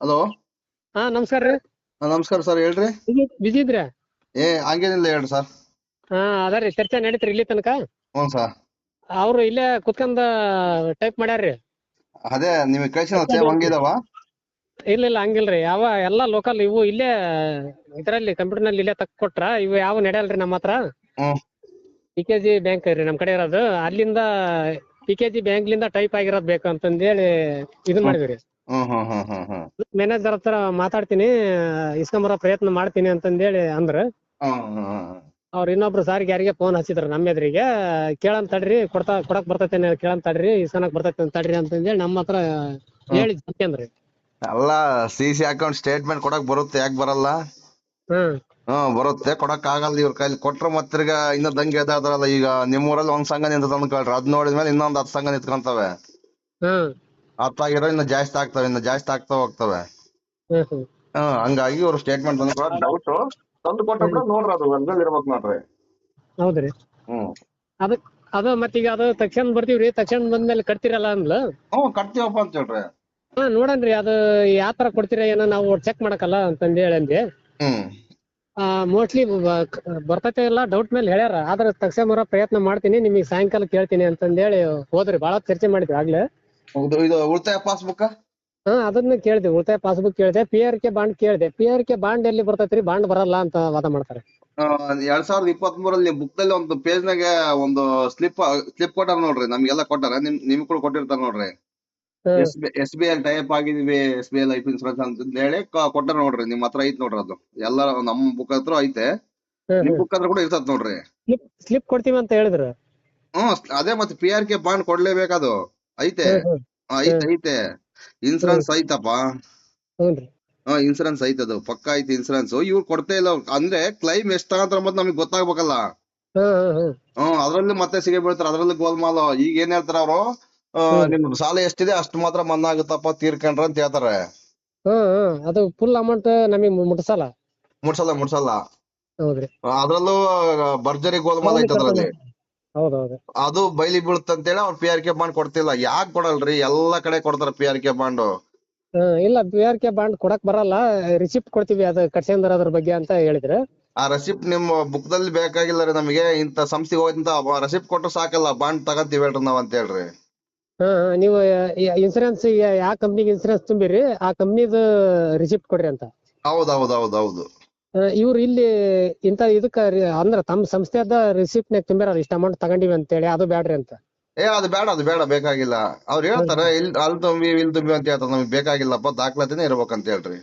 Hello ಹಾ ನಮಸ್ಕಾರ ರೀ. ನಮಸ್ಕಾರ ಸರ್ ಹೇಳ್ರಿ. ಬಿಜಿ ಇದ್ರಿ ಏ ಹಂಗೇನಿಲ್ಲ ಹೇಳ್ರಿ ಸರ್ ಹಾ ಅದ ರೀ ಚರ್ಚೆ ನಡೀತ್ರಿ ಇಲ್ಲಿ ತನಕ? ಹ್ಞೂ ಸರ್ ಅವ್ರು ಇಲ್ಲೇ ಕುತ್ಕೊಂಡ ಟೈಪ್ ಮಾಡ್ಯಾರ್ರಿ. ಅದೇ ನಿಮಗೆ ಕಳ್ಸಿನ ಹಂಗಿದಾವ ಇಲ್ಲ ಇಲ್ಲ ಹಂಗಿಲ್ರಿ ಯಾವ ಎಲ್ಲಾ ಲೋಕಲ್ ಇವು ಇಲ್ಲೇ ಇದರಲ್ಲಿ ಕಂಪ್ಯೂಟರ್ನಲ್ಲಿ ಇಲ್ಲೇ ತಕ್ ಕೊಟ್ರ ಇವು ಯಾವ ನಡೆಯಲ್ರಿ ನಮ್ಮ ಹತ್ರ? ಹ್ಮ್ ಪಿ ಕೆ ಜಿ ಬ್ಯಾಂಕ್ ರೀ ನಮ್ ಕಡೆ ಇರೋದು. ಅಲ್ಲಿಂದ ಪಿ ಕೆ ಜಿ ಬ್ಯಾಂಕ್ಲಿಂದ ಟೈಪ್ ಆಗಿರೋದ್ ಬೇಕು ಅಂತಂದೇಳಿ ಇದನ್ ಮಾಡಿದ್ರಿ ಹ್ಮ್ ಹ್ಮ್ ಹ್ಮ್ ಹ್ಮ್ ಹ್ಮ್. ಮ್ಯಾನೇಜರ್ ಹತ್ರ ಮಾತಾಡ್ತೀನಿ ಇಸ್ಕೊಂಬರೋ ಪ್ರಯತ್ನ ಮಾಡ್ತೀನಿ ಅಂತಂದೇಳಿ ಅಂದ್ರ. ಹ್ಮ್ ಹ್ಮ್ ಹ್ಮ್ ಅವ್ರ ಇನ್ನೊಬ್ರು ಸಾರಿಗೆ ಯಾರಿಗೆ ಫೋನ್ ಹಚ್ಚಿದ್ರು ನಮ್ಮ ಎದುರಿಗೆ ಕೇಳಂತ ತಡ್ರಿ ಕೊಡ್ತಾ ಕೊಡಕ್ ಬರ್ತೈತೆ ಕೇಳಂತ ತಡ್ರಿ ಇಸ್ಕೊಳಕ್ ಬರ್ತೈತೆ ಅಂತ ತಡ್ರಿ ಅಂತಂದೇಳಿ ನಮ್ಮ ಹತ್ರ ಹೇಳಿ ಅಂದ್ರಿ. ಅಲ್ಲ ಸಿ ಸಿ ಅಕೌಂಟ್ ಸ್ಟೇಟ್ಮೆಂಟ್ ಕೊಡಕ್ ಬರುತ್ತೆ ಯಾಕೆ ಬರಲ್ಲ? ಹ್ಮ್. ಹ್ಮ್ ಬರುತ್ತೆ ಕೊಡಕ್ ಆಗಲ್ಲ ಇವ್ರ ಕೈಲಿ. ಕೊಟ್ರ ಮತ್ತಿರ್ಗ ಇನ್ನ ದಂಗೆ ಎದಾದ್ರಲ್ಲ ಈಗ ನಿಮ್ಮೂರಲ್ಲಿ ಒಂದ್ ಸಂಘ ನಿಂತ ತಂದ್ಕೊಳ್ರಿ ಅದ್ ನೋಡಿದ್ಮೇಲೆ ಇನ್ನೊಂದ್ ಹತ್ತು ಸಂಘ ನಿಂತ್ಕೊಂತವೆ. ಹ್ಮ್. ಹತ್ತಾಗಿರೋ ಇನ್ನ ಜಾಸ್ತಿ ಆಗ್ತವೆ ಇನ್ನ ಜಾಸ್ತಿ ಆಗ್ತಾ ಹೋಗ್ತವೆ. ಹ್ಮ್ ಹ್ಮ್. ಹ್ಮ್ ಹಂಗಾಗಿ ಇವ್ರು ಸ್ಟೇಟ್ಮೆಂಟ್ ಬಂದ ಕೊಡೋದು ಡೌಟ್ ತಂದು ಕೊಟ್ಟ ನೋಡ್ರಿ ಅದು ಅಲ್ಲಿ ಇರ್ಬೇಕು ನೋಡ್ರಿ. ಹೌದ್ರಿ. ಹ್ಮ್. ಅದ ಅದು ಮತ್ತೀಗ ಅದ ತಕ್ಷಣ ಬರ್ತೀವ್ರಿ ತಕ್ಷಣ ಬಂದ್ಮೇಲೆ ಕಟ್ತಿರಲ್ಲ ಅಂದ್ಲ? ಹ್ಮ್ ಕಟ್ತೀವಪ್ಪ ಅಂತ ಹೇಳ್ರಿ. ಹಾ ನೋಡನ್ರಿ ಅದು ಯಾವ ತರ ಕೊಡ್ತೀರಾ ಏನೋ ನಾವು ಚೆಕ್ ಮಾಡಕಲ್ಲ ಅಂತಂದ್ ಹೇಳಿ ಅಂದೆ ಹ್ಮ್. ಮೋಸ್ಟ್ಲಿ ಬರ್ತೈತೆ ಇಲ್ಲ ಡೌಟ್ ಮೇಲೆ ಹೇಳ್ಯಾರ ಆದ್ರೆ ತಕ್ಷಣ ಬರೋ ಪ್ರಯತ್ನ ಮಾಡ್ತೀನಿ ನಿಮಗೆ ಸಾಯಂಕಾಲ ಕೇಳ್ತೀನಿ ಅಂತಂದೇಳಿ ಹೋದ್ರಿ ಬಹಳ ಚರ್ಚೆ ಮಾಡಿದ್ವಿ ಆಗ್ಲೇ. ಹೌದು ಇದು ಉಳಿತಾಯ ಪಾಸ್ಬುಕ್ ಹಾ ಅದನ್ನ ಕೇಳ್ದೆ ಉಳಿತಾಯ ಪಾಸ್ಬುಕ್ ಕೇಳ್ದೆ. ಪಿ ಆರ್ ಕೆ ಬಾಂಡ್ ಕೇಳ್ದೆ. ಪಿ ಆರ್ ಕೆ ಬಾಂಡ್ ಎಲ್ಲಿ ಬರ್ತೈತ್ರಿ? ಬಾಂಡ್ ಬರಲ್ಲ ಅಂತ ವಾದ ಮಾಡ್ತಾರೆ. ಎರಡ್ ಸಾವಿರದ ಇಪ್ಪತ್ತ್ ಮೂರಲ್ಲಿ ಬುಕ್ ದಲ್ಲಿ ಒಂದು ಪೇಜ್ ನಾಗ ಒಂದು ಸ್ಲಿಪ್ ಸ್ಲಿಪ್ ಕೊಟ್ಟಾರ ನೋಡ್ರಿ ನಮ್ಗೆಲ್ಲ ಕೊಟ್ಟಾರ. ನಿಮ್ ನಿಮ್ ಕೂಡ ಕೊಟ್ಟಿರ್ತಾರ ನೋಡ್ರಿ. ಹ್ಮ್. S B I type ಆಗಿದೀವಿ S B I life insurance ಅಂತ ಹೇಳಿ ಕ- ಕೊಟ್ಟಾರ ನೋಡ್ರಿ ನಿಮ್ ಹತ್ರ ಐತ್ ನೋಡ್ರಿ ಅದು. ಎಲ್ಲ ನಮ್ ಬುಕ್ ಹತ್ರ ಐತೆ. ನಿಮ್ ಬುಕ್ ಹತ್ರ ಕೂಡ ಇರ್ತದ ನೋಡ್ರಿ. ಸ್ಲಿಪ್ ಸ್ಲಿಪ್ ಕೊಡ್ತೀವಿ ಅಂತ ಹೇಳಿದ್ರು? ಹ್ಮ್ ಅದೇ ಮತ್ತೆ ಪಿ ಆರ್ ಕೆ ಬಾಂಡ್ ಕೊಡ್ಲೇಬೇಕದು ಐತೆ? ಐತೆ. ಐತೆ ಇನ್ಸೂರೆನ್ಸ್ ಐತಪ್ಪ ಹ್ಞೂನ್ರಿ ಹಾ ಇನ್ಸೂರೆನ್ಸ್ ಅದು. ಪಕ್ಕ ಐತೆ ಇನ್ಸೂರೆನ್ಸ್ ಇವ್ರು ಕೊಡ್ತೇ ಇಲ್ಲ. ಅಂದ್ರೆ ಕ್ಲೈಮ್ ಎಷ್ಟ್ ತಗಂತಾರ ಮತ್ತೆ ನಮಗೆ ಗೊತ್ತಾಗ್ಬೇಕಲ್ಲ. ಹ್ಮ್ ಹ್ಮ್ ಅದ್ರಲ್ಲಿ ಮತ್ತೆ ಸಿಗಿ ಬೀಳ್ತಾರ. ಅದ್ರಲ್ಲಿ ಗೋಲ್ಮಾಲ್ ಈಗ ಏನ್ ಹೇಳ್ತಾರ ಅವರು? ನಿಮ್ ಸಾಲ ಎಷ್ಟಿದೆ ಅಷ್ಟು ಮಾತ್ರ ಮನ್ನಾ ಆಗುತ್ತಪ್ಪ ತೀರ್ಕಂಡ್ರ ಅಂತ ಹೇಳ್ತಾರೆ. ಅದು ಫುಲ್ ಅಮೌಂಟ್ ನಮಗೆ ಮುಟ್ಸಲ್ಲ. ಮುಟ್ಸಲ್ಲ ಮುಟ್ಸಲ್ಲ. ಹೌದ್ರಿ. ಅದ್ರಲ್ಲೂ ಭರ್ಜರಿ ಗೋಲ್ಮಾಲ್ ಐತೆ ಅದ್ರಲ್ಲಿ. ಹೌದೌದು. ಅದು ಬೈಲಿ ಬೀಳುತ್ತಂತೇಳಿ ಅವ್ರು ಪಿ ಆರ್ ಕೆ ಬಾಂಡ್ ಕೊಡ್ತಿಲ್ಲ. ಯಾಕೆ ಕೊಡಲ್ರಿ? ಎಲ್ಲಾ ಕಡೆ ಕೊಡ್ತಾರ ಪಿ ಆರ್ ಕೆ ಬಾಂಡ್ ಇಲ್ಲ ಪಿ ಆರ್ ಕೆ ಬಾಂಡ್ ಕೊಡಕ್ ಬರಲ್ಲ. ರಿಸಿಪ್ಟ್ ಕೊಡ್ತೀವಿ ಅದು ಕಟ್ಸ್ಕೊಂಡ್ರ ಅದ್ರ ಬಗ್ಗೆ ಅಂತ ಹೇಳಿದ್ರೆ. ಆ ರೆಸಿಪ್ಟ್ ನಿಮ್ಮ ಬುಕ್ ದಲ್ಲಿ ಬೇಕಾಗಿಲ್ಲ ರೀ ನಮಗೆ. ಇಂತ ಸಂಸ್ಥೆಗೆ ಹೋಗಿಂತ ರೆಸಿಪ್ಟ್ ಕೊಟ್ಟು ಸಾಕಲ್ಲ. ಬಾಂಡ್ ತಗಂತೀವಿ ಹೇಳ್ರಿ ನಾವ್ ಅಂತ ಹೇಳ್ರಿ. ಹಾ ಹಾ, ನೀವು ಇನ್ಸೂರೆನ್ಸ್ ಯಾವ ಕಂಪ್ನಿಗೆ ಇನ್ಸೂರೆನ್ಸ್ ತುಂಬಿರಿ ಆ ಕಂಪ್ನಿದು ರಿಸಿಪ್ಟ್ ಕೊಡ್ರಿ ಅಂತ. ಹೌದ್ ಹೌದ್ ಹೌದ್ ಹೌದು ಇವ್ರು ಇಲ್ಲಿ ಇಂತ ಇದಕ್ಕ ಅಂದ್ರ ತಮ್ಮ ಸಂಸ್ಥೆದ ರಿಸಿಪ್ಟ್ ನಾಗ ತುಂಬಿರ ಇಷ್ಟ ಅಮೌಂಟ್ ತಗೊಂಡಿವಿ ಅಂತೇಳಿ ಅದು ಬ್ಯಾಡ್ರಿ ಅಂತ. ಏ ಅದು ಬೇಡ ಅದು ಬೇಡ ಬೇಕಾಗಿಲ್ಲ. ಅವ್ರು ಹೇಳ್ತಾರ ಇಲ್ ಅಲ್ಲಿ ತುಂಬಿ ಇಲ್ಲಿ ತುಂಬಿ ಅಂತ ಹೇಳ್ತಾರ ನಮಗೆ ಬೇಕಾಗಿಲ್ಲಪ್ಪ ದಾಖಲಾತಿನೇ ಇರ್ಬೇಕಂತ ಹೇಳ್ರಿ.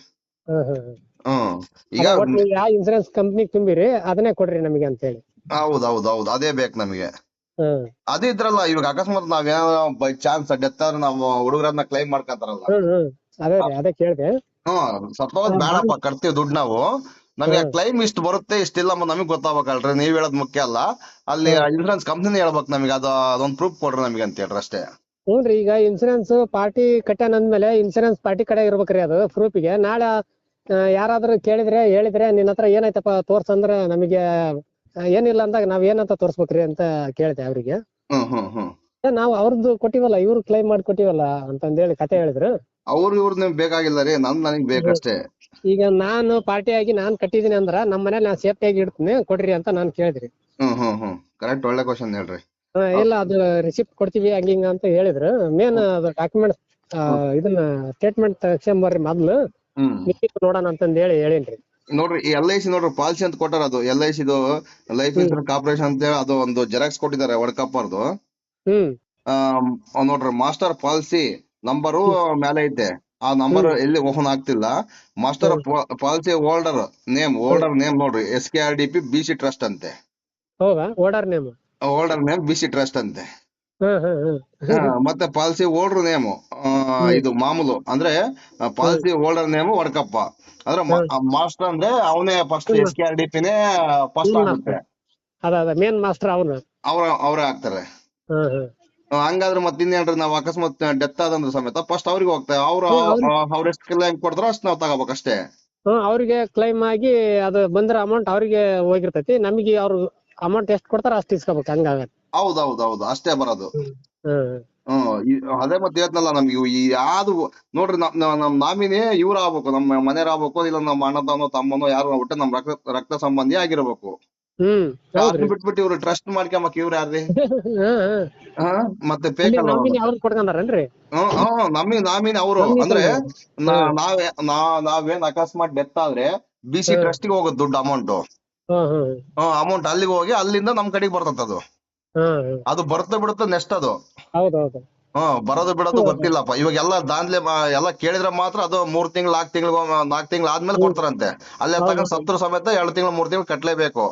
ಹ್ಮ್ ಈಗ ಯಾವ ಇನ್ಸೂರೆನ್ಸ್ ಕಂಪ್ನಿ ತುಂಬಿರಿ ಅದನ್ನೇ ಕೊಡ್ರಿ ನಮಗೆ ಅಂತ ಹೇಳಿ ಹೌದ್ ಹೌದ್ ಹೌದ್ ಅದೇ ಬೇಕು ನಮಗೆ. ಅದೇ ಇದ್ರಲ್ಲ ಇವಾಗ ಅಕಸ್ಮಾತ್ ನಾವ್ ಬೈ ಚಾನ್ಸ್ ಡೆತ್ ಆದ್ರೆ ನಾವು ಹುಡುಗರನ್ನ ಕ್ಲೈಮ್ ಮಾಡ್ಕೊಂತಾರಲ್ಲ. ಅದೇ ಅದೇ ಕೇಳ್ದೆ. ಹ್ಮ್ ಸತ್ತೋದ್ ಬೇಡಪ್ಪ ಕಟ್ತೀವಿ ದುಡ್ಡು ನಾವು. ನಮಗೆ ಕ್ಲೈಮ್ ಇಷ್ಟು ಬರುತ್ತೆ ಇಷ್ಟಿಲ್ಲ ನಮಗೆ ಗೊತ್ತಾಗ್ಬೇಕಲ್ರಿ. ನೀವ್ ಹೇಳೋದ್ ಮುಖ್ಯ ಅಲ್ಲ. ಅಲ್ಲಿ ಇನ್ಸೂರೆನ್ಸ್ ಕಂಪ್ನಿನೇ ಹೇಳ್ಬೇಕು ನಮಗೆ ಅದು ಅದೊಂದು ಪ್ರೂಫ್ ಕೊಡ್ರಿ ನಮಗೆ ಅಂತ ಹೇಳ್ರಿ ಅಷ್ಟೇ. ಹ್ಞೂನ್ರಿ ಈಗ ಇನ್ಸೂರೆನ್ಸ್ ಪಾರ್ಟಿ ಕಟ್ಯಾನ ಅಂದ್ಮೇಲೆ ಇನ್ಸೂರೆನ್ಸ್ ಪಾರ್ಟಿ ಕಡೆ ಇರ್ಬೇಕ್ರಿ ಅದು ಪ್ರೂಫಿಗೆ ನಾಳೆ ಆ, ಯಾರಾದ್ರೂ ಕೇಳಿದ್ರೆ ಹೇಳಿದ್ರೆ ನಿನ್ನ ಹತ್ರ ಏನಾಯ್ತಪ್ಪ ತೋರ್ಸಂದ್ರೆ ನಮಗೆ ಆ, ಏನಿಲ್ಲ ಅಂದಾಗ ನಾವ್ ಏನಂತ ತೋರ್ಸ್ಬೇಕ್ರಿ ಅಂತ ಕೇಳ್ತೆ ಅವ್ರಿಗೆ. ಹ್ಮ್ ಹ್ಮ್ ಹ್ಮ್. ಏ, ನಾವು ಅವ್ರದ್ದು ಕೊಟ್ಟಿವಲ್ಲ ಇವ್ರು ಕ್ಲೈಮ್ ಮಾಡಿ ಕೊಟ್ಟಿವಲ್ಲ ಅಂತಂದೇಳಿ ಕತೆ ಹೇಳಿದ್ರು. ಅವ್ರು ಇವ್ರು ನಿಮ್ಗೆ ಬೇಕಾಗಿಲ್ಲ ರೀ ನಮ್ ನನಗ್ ಬೇಕಷ್ಟೇ. ಈಗ ನಾನು ಪಾರ್ಟಿ ಆಗಿ ನಾನ್ ಕಟ್ಟಿದೀನಿ ಅಂದ್ರ ನಮ್ಮ ಮನೇಲಿ ನಾನು ಸೇಫ್ಟಿ ಆಗಿ ಇಡ್ತೀನಿ ಕೊಡ್ರಿ ಅಂತ ನಾನ್ ಕೇಳಿದ್ರಿ. ಹ್ಮ್ ಹ್ಮ್ ಹ್ಮ್. ಕರೆಕ್ಟ್ ಒಳ್ಳೆ ಕ್ವಶನ್ ಹೇಳ್ರಿ. ಆ, ಇಲ್ಲ ಅದು ರಿಸಿಪ್ಟ್ ಕೊಡ್ತೀವಿ ಹಂಗ ಹಿಂಗ ಅಂತ ಹೇಳಿದ್ರು. ಮೇನ್ ಅದು ಡಾಕ್ಯುಮೆಂಟ್ ಇದನ್ನ ಸ್ಟೇಟ್ಮೆಂಟ್ ತಗೊಂಬರ್ರಿ ಮೊದ್ಲು. ಹ್ಮ್. ಮಿಕ್ಕಿದ್ದು ನೋಡೋಣ ಅಂತಂದ್ ಹೇಳಿ ಹೇಳಿನ್ರಿ. ನೋಡ್ರಿ ಎಲ್ ಐ ಸಿ ನೋಡ್ರಿ ಪಾಲಿಸಿ ಅಂತ ಕೊಟ್ಟಾರ ಅದು. ಎಲ್ ಐ ಸಿದು ಲೈಫ್ ಇನ್ಶೂರೆನ್ಸ್ ಕಾರ್ಪೊರೇಷನ್ ಅಂತ ಹೇಳಿ ಅದು ಒಂದು ಜೆರಾಕ್ಸ್ ಕೊಟ್ಟಿದ್ದಾರೆ ವರ್ಕಪ್ಪರ್ದು ಹ್ಮ್. ನೋಡ್ರಿ ಮಾಸ್ಟರ್ ಪಾಲಿಸಿ ನಂಬರು ಮೇಲೆ ಐತೆ. ಆ ನಂಬರ್ ಎಲ್ಲಿ ಓಪನ್ ಆಗ್ತಿಲ್ಲ. Master policy holder name holder name ನೋಡ್ರಿ. S K R D P B C trust ಅಂತೆ. ಹೌದಾ? Holder name holder name B C trust ಅಂತೆ. ಮತ್ತೆ ಪಾಲಿಸಿ ಹೋಲ್ಡರ್ ನೇಮ್ ಇದು ಮಾಮೂಲು. ಅಂದ್ರೆ ಪಾಲಿಸಿ ಹೋಲ್ಡರ್ ನೇಮ್ ವರ್ಕಪ್ಪ ಅಂದ್ರೆ ಮಾಸ್ಟರ್ ಅಂದ್ರೆ ಅವನೇ first S K R D ಪಿನೇ first ಆಗುತ್ತೆ. ಅದ ಅದ. ಮೇನ್ ಮಾಸ್ಟರ್ ಅವನು. ಅವ್ರ ಅವರೇ ಆಗ್ತಾರೆ. ಹಂಗಾದ್ರೆ ಮತ್ತೆ ಇನ್ನೇನ್ರಿ ನಾವು ಅಕಸ್ಮಾತ್ ಡೆತ್ ಆದಂದ್ರ ಸಮೇತ ಫಸ್ಟ್ ಅವ್ರಿಗೆ ಹೋಗ್ತೇವೆ. ಅವ್ರ ಅವ್ರ ಎಷ್ಟು ಕ್ಲೈಮ್ ಕೊಡ್ತಾರೋ ಅಷ್ಟು ನಾವು ತಗೋಬೇಕು ಅಷ್ಟೇ ಹ್ಮ್ ಅವ್ರಿಗೆ ಕ್ಲೈಮ್ ಆಗಿ ಅದು ಬಂದ್ರ ಅಮೌಂಟ್ ಅವ್ರಿಗೆ ಹೋಗಿರ್ತೈತಿ. ನಮಗೆ ಅವ್ರು ಅಮೌಂಟ್ ಎಷ್ಟ್ ಕೊಡ್ತಾರ ಅಷ್ಟ್ ಇಸ್ಕೋಬೇಕು ಹಂಗಾಗತ್ತೆ. ಹೌದ್ ಹೌದ್ ಹೌದು ಅಷ್ಟೇ ಬರೋದು. ಹ್ಮ್ ಹ್ಮ್. ಅದೇ ಮತ್ತೆ ಹೇಳ್ತನಲ್ಲ ನಮ್ಗೆ ಈ ಯಾವ್ದು ನೋಡ್ರಿ ನಮ್ ನಮ್- ನಮ್ ನಾಮಿನಿ ಇವ್ರ ಆಗ್ಬೇಕು ನಮ್ಮ ಮನೆಯವ್ರ ಆಗ್ಬೇಕು ಇಲ್ಲ ನಮ್ಮ ಅಣ್ಣತನೋ ತಮ್ಮನೋ ಯಾರು ಒಟ್ಟೆ ನಮ್ ರಕ್ತ ರಕ್ತ ಸಂಬಂಧಿ ಆಗಿರ್ಬೇಕು. ಹ್ಮ್ ಬಿಟ್ಬಿಟ್ಟು ಇವ್ರು ಟ್ರಸ್ಟ್ ಮಾಡ್ಕೊಂಬಕ್ ಇವ್ರ ಯಾರ್ರಿ? ಮತ್ತೆ ಅಲ್ಲ ನಾಮಿನಿ ಅವ್ರು. ಹ್ಮ್ ನಾಮಿನಿ ಅಂದ್ರೆ. ನಾವೇ ನಾವೇನ್ ಅಕಸ್ಮಾತ್ ಡೆತ್ ಆದ್ರೆ ಬಿ ಸಿ. ಟ್ರಸ್ಟ್ಗೆ ಹೋಗುತ್ತೆ ದುಡ್ಡು ಅಮೌಂಟ್ ಅಮೌಂಟ್ ಅಲ್ಲಿಗೆ ಹೋಗಿ ಅಲ್ಲಿಂದ ನಮ್ ಕಡೆಗೆ ಬರ್ತದ ಅದು. ಅದು ಬರುತ್ತೆ ಬಿಡುತ್ತೆ ನೆಕ್ಸ್ಟ್ ಅದು. ಹ್ಮ್ ಬರೋದು ಬಿಡೋದು. ಗೊತ್ತಿಲ್ಲಪ್ಪ. ಇವಾಗ ಎಲ್ಲ ದಾಂದ್ಲೆ ಎಲ್ಲ ಕೇಳಿದ್ರೆ ಮಾತ್ರ ಅದು ಮೂರ್ ತಿಂಗಳು ನಾಲ್ಕು ತಿಂಗಳು ನಾಲ್ಕು ತಿಂಗಳು ಆದ್ಮೇಲೆ ಕೊಡ್ತಾರಂತೆ. ಅಲ್ಲೇ. ತಗೊಂಡ್ ಸತ್ರ ಸಮೇತ ಎರಡು ತಿಂಗಳು ಮೂರ್ ತಿಂಗಳು ಕಟ್ಲೇಬೇಕು.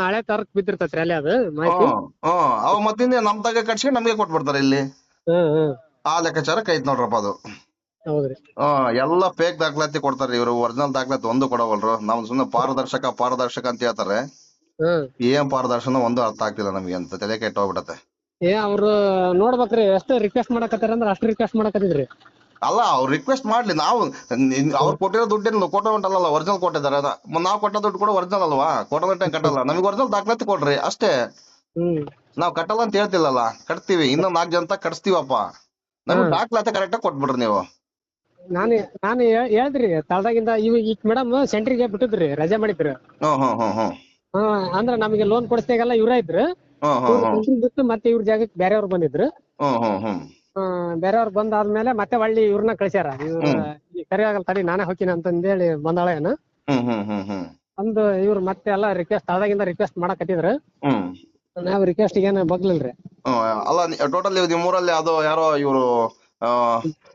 ಹಳೆ ತರಕ್ ಬಿದ್ದಿರ್ತೈತ್ರಿ ಅಲ್ಲಿ ಅದು ಮಾಹಿತಿ? ಹ್ಮ್ ಹ್ಮ್. ಅವ ಮತ್ತಿಂದ ನಮ್ ತಗ ಕಟ್ಸ್ಕೊಂಡ್ ನಮ್ಗೆ ಕೊಟ್ಬಿಡ್ತಾರೆ ಇಲ್ಲಿ. ಹ್ಮ್ ಹ್ಮ್ ಆ ಲೆಕ್ಕಾಚಾರಕ್ಕೆ ಐತ್ ನೋಡ್ರಪ್ಪ ಅದು. ಹೌದ್ರಿ. ಹ್ಮ್ ಎಲ್ಲ ಫೇಕ್ ದಾಖಲಾತಿ ಕೊಡ್ತಾರೆ ಇವರು ಒರಿಜಿನಲ್ ದಾಖಲಾತಿ ಒಂದು ಕೊಡವಲ್ರು. ನಾವು ಸುಮ್ಮನೆ ಪಾರದರ್ಶಕ ಪಾರದರ್ಶಕ ಅಂತ ಹೇಳ್ತಾರೆ. ಹ್ಮ್ ಏನ್ ಪಾರದರ್ಶನ ಒಂದು ಅರ್ಥ ಆಗ್ತಿಲ್ಲ ನಮ್ಗೆ ಅಂತ ತಲೆ ಕೆಟ್ಟ ಹೋಗ್ಬಿಡತ್ತೆ ಏ ಅವ್ರು ನೋಡ್ಬೇಕ್ರಿ ಎಷ್ಟು ರಿಕ್ವೆಸ್ಟ್ ಮಾಡಕತ್ತಾರ ಅಂದ್ರ ಅಷ್ಟು ರಿಕ್ವೆಸ್ಟ್ ಮಾಡಕತ್ತಿದ್ರಿ. ಅಲ್ಲ ಅವ್ರು ರಿಕ್ವೆಸ್ಟ್ ಮಾಡ್ಲಿ. ನಾವು ನಿನ್- ಅವ್ರು ಕೊಟ್ಟಿರೋ ದುಡ್ಡೇನು ಕೊಟ್ಟೋ ಉಂಟಲ್ಲ ಒರಿಜಿನಲ್ ಕೊಟ್ಟಿದ್ದಾರೆ. ಮ- ನಾವು ಕೊಟ್ಟ ದುಡ್ಡು ಕೂಡ ಒರಿಜಿನಲ್ ಅಲ್ವಾ? ಕೊಟ್ಟೋ ದುಡ್ಡು ಕಟ್ಟಲ್ಲ. ನಮಗೆ ಒರಿಜಿನಲ್ ದಾಖಲಾತಿ ಕೊಡ್ರಿ ಅಷ್ಟೇ. ಹ್ಮ್. ನಾವ್ ಕಟ್ಟಲ್ಲ ಅಂತ ಹೇಳ್ತಿಲ್ಲಲ್ಲ? ಕಟ್ತೀವಿ. ಇನ್ನೊಂದ್ ನಾಲ್ಕು ಜನ ಕಟ್ಸ್ತೀವಪ್ಪ. ನಮ್ಗೆ ಹ್ಮ್. ದಾಖಲಾತಿ ಕರೆಕ್ಟ್ ಆಗಿ ಕೊಟ್ಬಿಡ್ರಿ ನೀವು. ನಾನು ನಾನು ಹೇಳ್- ಹೇಳ್ದ್ರಿ ತಳದಾಗಿಂದ ಇವ್ ಈಗ ಮೇಡಮ್ ಸೆಂಟ್ರಿಗೆ ಬಿಟ್ಟಿದ್ರಿ ರಜೆ ಮಾಡಿದ್ರು. ಹ್ಮ್ ಹ್ಮ್ ಹ್ಮ್ ಹ್ಮ್. ಹಾ ಅಂದ್ರ ನಮಗೆ ಲೋನ್ ಕೊಡಿಸ್ದಾಗೆಲ್ಲ ಇವ್ರ ಇದ್ರು. ಹ್ಮ್ ಹ್ಮ್ ಇವ್ರು ಹ್ಮ್ ಸೆಂಟ್ರಿಗೆ ಬಿಟ್ಟು ಮತ್ತೆ ಇವ್ರ ಜಾಗಕ್ಕೆ ಬೇರೆಯವ್ರು ಬಂದಿದ್ರು. ಹ್ಮ್ ಹ್ಮ್ ಹ್ಮ್. ಆ, ಬೇರೆಯವ್ರು ಬಂದಾದ್ಮೇಲೆ ಮತ್ತೆ ಒಳ್ಳಿ ಇವ್ರನ್ನ ಕಳ್ಸ್ಯಾರ. ಇವ್ರ. ಸರಿ ಆಗಲ್ಲ ತಡಿ ನಾನೇ ಹೋಗ್ತೀನಿ ಅಂತಂದೇಳಿ ಬಂದಾಳ ಏನು ಹ್ಮ್ ಹ್ಮ್ ಹ್ಮ್ ಹ್ಮ್. ಅಂದು ಇವ್ರು ಮತ್ತೆ ಎಲ್ಲ ರಿಕ್ವೆಸ್ಟ್ ಆದಾಗಿಂದ ರಿಕ್ವೆಸ್ಟ್ ಮಾಡಕತ್ತಿದ್ರು. ಹ್ಮ್. ನಾವ್ ರಿಕ್ವೆಸ್ಟ್ ಏನು ಬಗ್ಲಿಲ್ರಿ. ಹ್ಮ್ ಅಲ್ಲ ಟೋಟಲ್ ನಿಮ್ಮೂರಲ್ಲಿ ಅದು ಯಾರೋ ಇವರು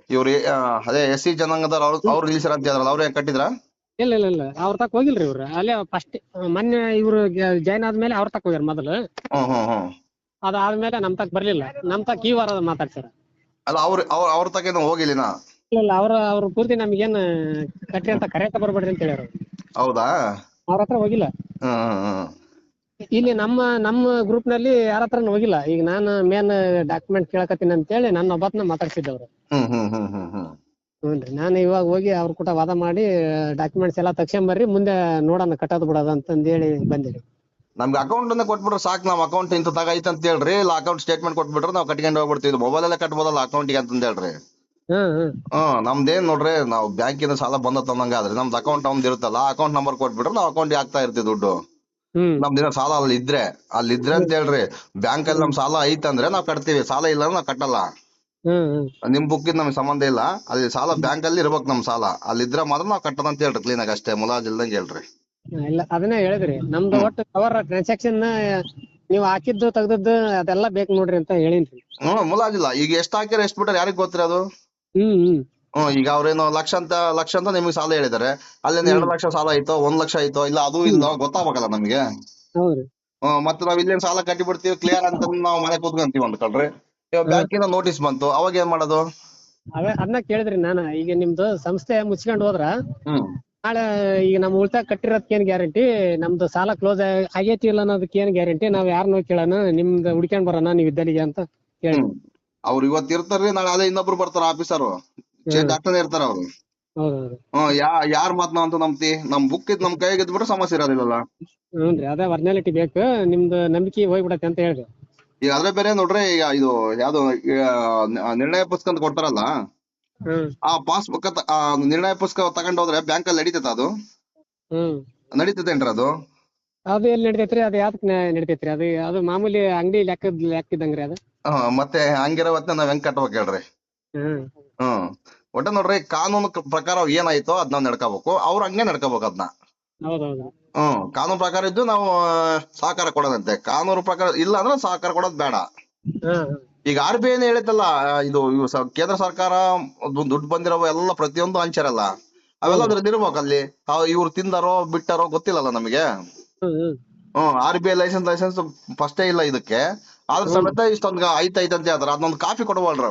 ಇವ್ರು ಆ, ಅದೇ ಎಸ್ ಸಿ ಜನಾಂಗದವ್ರು ಅವ್ರು ಅವ್ರು ನಿಲ್ಸಿರ ಅಂತ ಹೇಳಿದ್ರಲ್ಲ ಅವ್ರು ಕಟ್ಟಿದ್ರ? ಇಲ್ಲ ಇಲ್ಲ ಇಲ್ಲ. ಅವ್ರ ತಕ ಹೋಗಿಲ್ರಿ ಇವ್ರು. ಅಲ್ಲೇ ಫಸ್ಟ್ ಮೊನ್ನೆ ಇವ್ರು ಜಾಯ್ನ್ ಆದ್ಮೇಲೆ ಅವ್ರ ತಕ ಹೋಗ್ಯಾರ ಮೊದಲು. ಹ್ಮ್ ಹ್ಮ್ ಹ್ಮ್. ಅದಾದ್ಮೇಲೆ ನಮ್ ತಕ ಬರ್ಲಿಲ್ಲ. ನಮ್ ತಕ ಈ ವಾರ ಮಾತಾಡ್ಸಾರ ಅಲ್ಲ ಅವ್ರ ಅವ್ರ ಅವ್ರ ತಗೇನು ಹೋಗಿಲ್ಲಿನ ಇಲ್ಲ ಇಲ್ಲ ಅವ್ರ ಅವ್ರ ಪೂರ್ತಿ ನಮ್ಗೇನ್ ಕಟ್ಟಿ ಅಂತ ಕರೆಯಕ ಬರ್ಬೇಡ್ರಿ ಅಂತ ಹೇಳ್ಯಾರ ಹೌದಾ? ಅವ್ರ ಹತ್ರ ಹೋಗಿಲ್ಲ. ಹ್ಮ್ ಹ್ಮ್ ಹ್ಮ್. ಇಲ್ಲಿ ನಮ್ಮ ನಮ್ಮ ಗ್ರೂಪ್ನಲ್ಲಿ ಯಾರ ಹತ್ರನೂ ಹೋಗಿಲ್ಲ. ಈಗ ನಾನು ಮೇನ್ ಡಾಕ್ಯುಮೆಂಟ್ ಕೇಳಕತ್ತೀನಿ ಅಂತ ಹೇಳಿ ನನ್ನ ಒಬ್ಬತ್ನ ಮಾತಾಡ್ಸಿದ್ದವ್ರು. ಹ್ಮ್ ಹ್ಮ್ ಹ್ಮ್ ಹ್ಮ್ ಹ್ಮ್. ಹ್ಞೂನ್ರಿ ನಾನು ಇವಾಗ ಹೋಗಿ ಅವ್ರ ಕೂಟ ವಾದ ಮಾಡಿ ಡಾಕ್ಯುಮೆಂಟ್ಸ್ ಎಲ್ಲ ಬರ್ರಿ ಮುಂದೆ ನೋಡೋಣ ಕಟ್ಟೋದು ಬಿಡೋದು ಅಂತಂದೇಳಿ ಬಂದಿರಿ. ನಮ್ಗೆ ಅಕೌಂಟ್ ಅನ್ನ ಕೊಟ್ಬಿಟ್ರೆ ಸಾಕು ನಮ್ಮ ಅಕೌಂಟ್ ಇಂತ ತಗ ಐತೆ ಅಂತ ಹೇಳ್ರಿ. ಇಲ್ಲ ಅಕೌಂಟ್ ಸ್ಟೇಟ್ಮೆಂಟ್ ಕೊಟ್ಬಿಟ್ರೆ ನಾವು ಕಟ್ಕೊಂಡು ಹೋಗ್ಬಿಡ್ತೀವಿ. ಮೊಬೈಲ್ ಅಲ್ಲೇ ಕಟ್ಬೋದಲ್ಲ ಅಕೌಂಟಿಗೆ ಅಂತ ಹೇಳ್ರಿ. ಹ್ಮ್ ನಮ್ದೇನ್ ನೋಡ್ರಿ ನಾವು ಬ್ಯಾಂಕಿಂದ ಸಾಲ ಬಂದ ಅನ್ನಂಗ ಆದ್ರೆ ನಮ್ದು ಅಕೌಂಟ್ ನಮ್ದು ಇರುತ್ತಲ್ಲ ಅಕೌಂಟ್ ನಂಬರ್ ಕೊಟ್ಬಿಟ್ರೆ ನಾವು ಅಕೌಂಟ್ ಹಾಕ್ತಾ ಇರ್ತೀವಿ ದುಡ್ಡು. ನಮ್ದಿನ ಸಾಲ ಅಲ್ಲಿ ಇದ್ರೆ ಅಲ್ಲಿ ಇದ್ರೆ ಅಂತ ಹೇಳ್ರಿ. ಬ್ಯಾಂಕ್ ಅಲ್ಲಿ ನಮ್ ಸಾಲ ಐತಂದ್ರೆ ನಾವ್ ಕಟ್ತೀವಿ. ಸಾಲ ಇಲ್ಲ ಅಂದ್ರೆ ನಾವ್ ಕಟ್ಟಲ್ಲ. ನಿಮ್ ಬುಕ್ ನಮ್ಗೆ ಸಂಬಂಧ ಇಲ್ಲ. ಅಲ್ಲಿ ಸಾಲ ಬ್ಯಾಂಕ್ ಅಲ್ಲಿ ಇರ್ಬೇಕು ನಮ್ ಸಾಲ. ಅಲ್ಲಿ ಇದ್ರೆ ಮಾತ್ರ ನಾವ್ ಕಟ್ಟದಂತ ಹೇಳ್ರಿ ಕ್ಲೀನ್ ಆಗಿ ಅಷ್ಟೇ. ಮುಲಾಜ್ ಇಲ್ದಂಗೆ ಹೇಳ್ರಿ. ಇಲ್ಲ ಅದನ್ನೇ ಹೇಳಿದ್ರಿ. ನಮ್ದು ಒಟ್ಟು ಕವರ್ ಟ್ರಾನ್ಸಾಕ್ಷನ್ ನೀವ್ ಹಾಕಿದ್ದು ತೆಗ್ದದ್ದು ಅದೆಲ್ಲ ಬೇಕು ನೋಡ್ರಿ ಅಂತ ಹೇಳಿನ್ರಿ. ಹ್ಮ್ ಮುಲಾಜಿಲ್ಲ ಈಗ ಎಷ್ಟ್ ಹಾಕಿರ ಎಷ್ಟ್ ಬಿಟ್ಟಾರ ಯಾರಿಗ್ ಗೊತ್ತಿರ ಅದು? ಹ್ಮ್ ಹ್ಮ್. ಹ್ಮ್ ಈಗ ಅವ್ರೇನೋ ಲಕ್ಷ ಅಂತ ಲಕ್ಷ ಅಂತ ನಿಮ್ಗೆ ಸಾಲ ಹೇಳಿದಾರೆ. ಅಲ್ಲಿಂದ ಎರಡು ಲಕ್ಷ ಸಾಲ ಆಯ್ತೋ ಒಂದ್ ಲಕ್ಷ ಆಯ್ತೋ ಇಲ್ಲ ಅದು ಇಲ್ಲ ಗೊತ್ತಾಗಬೇಕಲ್ಲ ನಮ್ಗೆ? ಹೌದ್ರಿ. ಹ್ಮ್ ಮತ್ತೆ ನಾವ್ ಇಲ್ಲೇನ್ ಸಾಲ ಕಟ್ಟಿ ಬಿಡ್ತೀವಿ ಕ್ಲಿಯರ್ ಅಂತ ನಾವ್ ಮನೆ ಕೂತ್ಕೊಂತೀವಿ ಅನ್ಕೊಳ್ರಿ ಇವಾಗ ಬ್ಯಾಂಕಿಂದ ನೋಟಿಸ್ ಬಂತು ಅವಾಗ ಏನ್ ಮಾಡೋದು? ಅವೇ ಅದನ್ನ ಕೇಳಿದ್ರಿ ನಾನು. ಈಗ ನಿಮ್ದು ಸಂಸ್ಥೆ ಮುಚ್ಕೊಂಡ್ ಹೋದ್ರ ಹ್ಮ್. ನಾಳೆ ಈಗ ನಮ್ಮ ಉಳಿತಾಯ ಕಟ್ಟಿರೋದಕ್ಕೆ ಏನು ಗ್ಯಾರಂಟಿ ನಮ್ದು ಸಾಲ ಕ್ಲೋಸ್ ಆಗೈತಿ ಇಲ್ಲ ಅನ್ನೋದಕ್ಕೆ ಏನು ಗ್ಯಾರಂಟಿ ನಾವು ಯಾರನ್ನ ಕೇಳೋಣ ನಿಮ್ದು ಹುಡ್ಕೊಂಡ್ ಬರೋಣ ನೀವು ಇದ್ದಲ್ಲಿಗೆ ಅಂತ ಹೇಳಿ ಅವ್ರು ಇವತ್ತು ಇರ್ತಾರ್ರಿ ನಾಳೆ ಅದೇ ಇನ್ನೊಬ್ರು ಬರ್ತಾರ ಆಫೀಸರ್. ಡಾಕ್ಟರ್ ಇರ್ತಾರ ಅವ್ರು. ಹೌದೌದು. ಹ್ಮ್ ಯಾ ಯಾರ್ ಅಂತ ನಂಬ್ತಿ? ನಮ್ ಬುಕ್ ಇದ್ ನಮ್ ಕೈಗೆ ಇದ್ಬಿಟ್ರೆ ಸಮಸ್ಯೆ ಇರೋದಿಲ್ಲಲ್ಲ. ಹ್ಞೂನ್ರಿ ಅದೇ ಒರ್ಜಿನಾಲಿಟಿ ಬೇಕು. ನಿಮ್ದು ನಂಬಿಕೆ ಹೋಗ್ಬಿಡತ್ತೆ ಅಂತ ಹೇಳ್ರಿ. ಈಗ ಅದ್ರ ಬೇರೆ ನೋಡ್ರಿ ಈಗ ಇದು ಯಾವ್ದು ಆ, ನಿರ್ಣಯ ಪುಸ್ತಕ ಅಂತ ಕೊಡ್ತಾರಲ್ಲ. ಆ ಪಾಸ್ ಬುಕ್ ನಿರ್ಣಯ ಪುಸ್ತಕ ತಗೊಂಡ್ ಹೋದ್ರೆ ಬ್ಯಾಂಕ್ ಅಲ್ಲಿ ನಡೀತೈತ ಅದು? ಹ್ಮ್. ನಡೀತೈತೇನ್ರಿ ಅದು? ಅದು ಎಲ್ಲಿ ನಡಿತೈತ್ರಿ? ಅದು ಯಾವ್ದಕ್ ನಡಿತೈತ್ರಿ? ಅದು ಅದು ಮಾಮೂಲಿ ಅಂಗಡಿ ಲೆಕ್ಕದ್ ಲೆಕ್ಕ ಇದ್ದಂಗ್ರಿ ಅದು ಮತ್ತೆ ಹಂಗಿರೋ ಹೊತ್ನ ನಾವ್ ಹೆಂಗ್ ಕಟ್ಬೇಕು ಹೇಳ್ರಿ? ಹ್ಮ್. ಹ್ಮ್. ಒಟ್ಟ ನೋಡ್ರಿ ಕಾನೂನು ಕ- ಪ್ರಕಾರ ಏನಾಯ್ತೋ ಅದ್ ನಾವ್ ನಡ್ಕೋಬೇಕು. ಅವ್ರು ಹಂಗೆ ನಡ್ಕೋಬೇಕು ಅದ್ನ. ಹೌದೌದು. ಹ್ಮ್. ಕಾನೂನು ಪ್ರಕಾರ ಇದ್ದು ನಾವು ಆ, ಸಹಕಾರ ಕೊಡೋದಂತೆ. ಕಾನೂನು ಪ್ರಕಾರ ಇಲ್ಲ ಅಂದ್ರೆ ಸಹಕಾರ ಕೊಡೋದ್ ಬೇಡ. ಈಗ ಆರ್ ಬಿ ಐ ಹೇಳಿದ್ದಲ್ಲ ಇದು ಇವು ಸ- ಕೇಂದ್ರ ಸರ್ಕಾರ ದುಡ್ಡು ಬಂದಿರೋ ಎಲ್ಲ ಪ್ರತಿಯೊಂದು ಹಂಚಾರಲ್ಲ ಅವೆಲ್ಲ ಅದ್ರಲ್ಲಿ ಇರ್ಬೇಕು ಅಲ್ಲಿ. ಇವ್ರು ತಿಂದಾರೋ ಬಿಟ್ಟಾರೋ ಗೊತ್ತಿಲ್ಲಲ್ಲ ನಮಗೆ. ಹ್ಮ್ ಹ್ಮ್. ಹ್ಮ್ R B I licence licence ಫಸ್ಟೇ ಇಲ್ಲ ಇದಕ್ಕೆ. ಆದ್ರ ಸಮೇತ ಇಷ್ಟೊಂದ್ ಐತ್ ಐತ್ ಅಂತ ಹೇಳ್ತಾರೆ. ಅದನ್ನೊಂದು ಕಾಪಿ ಕೊಡವಲ್ರ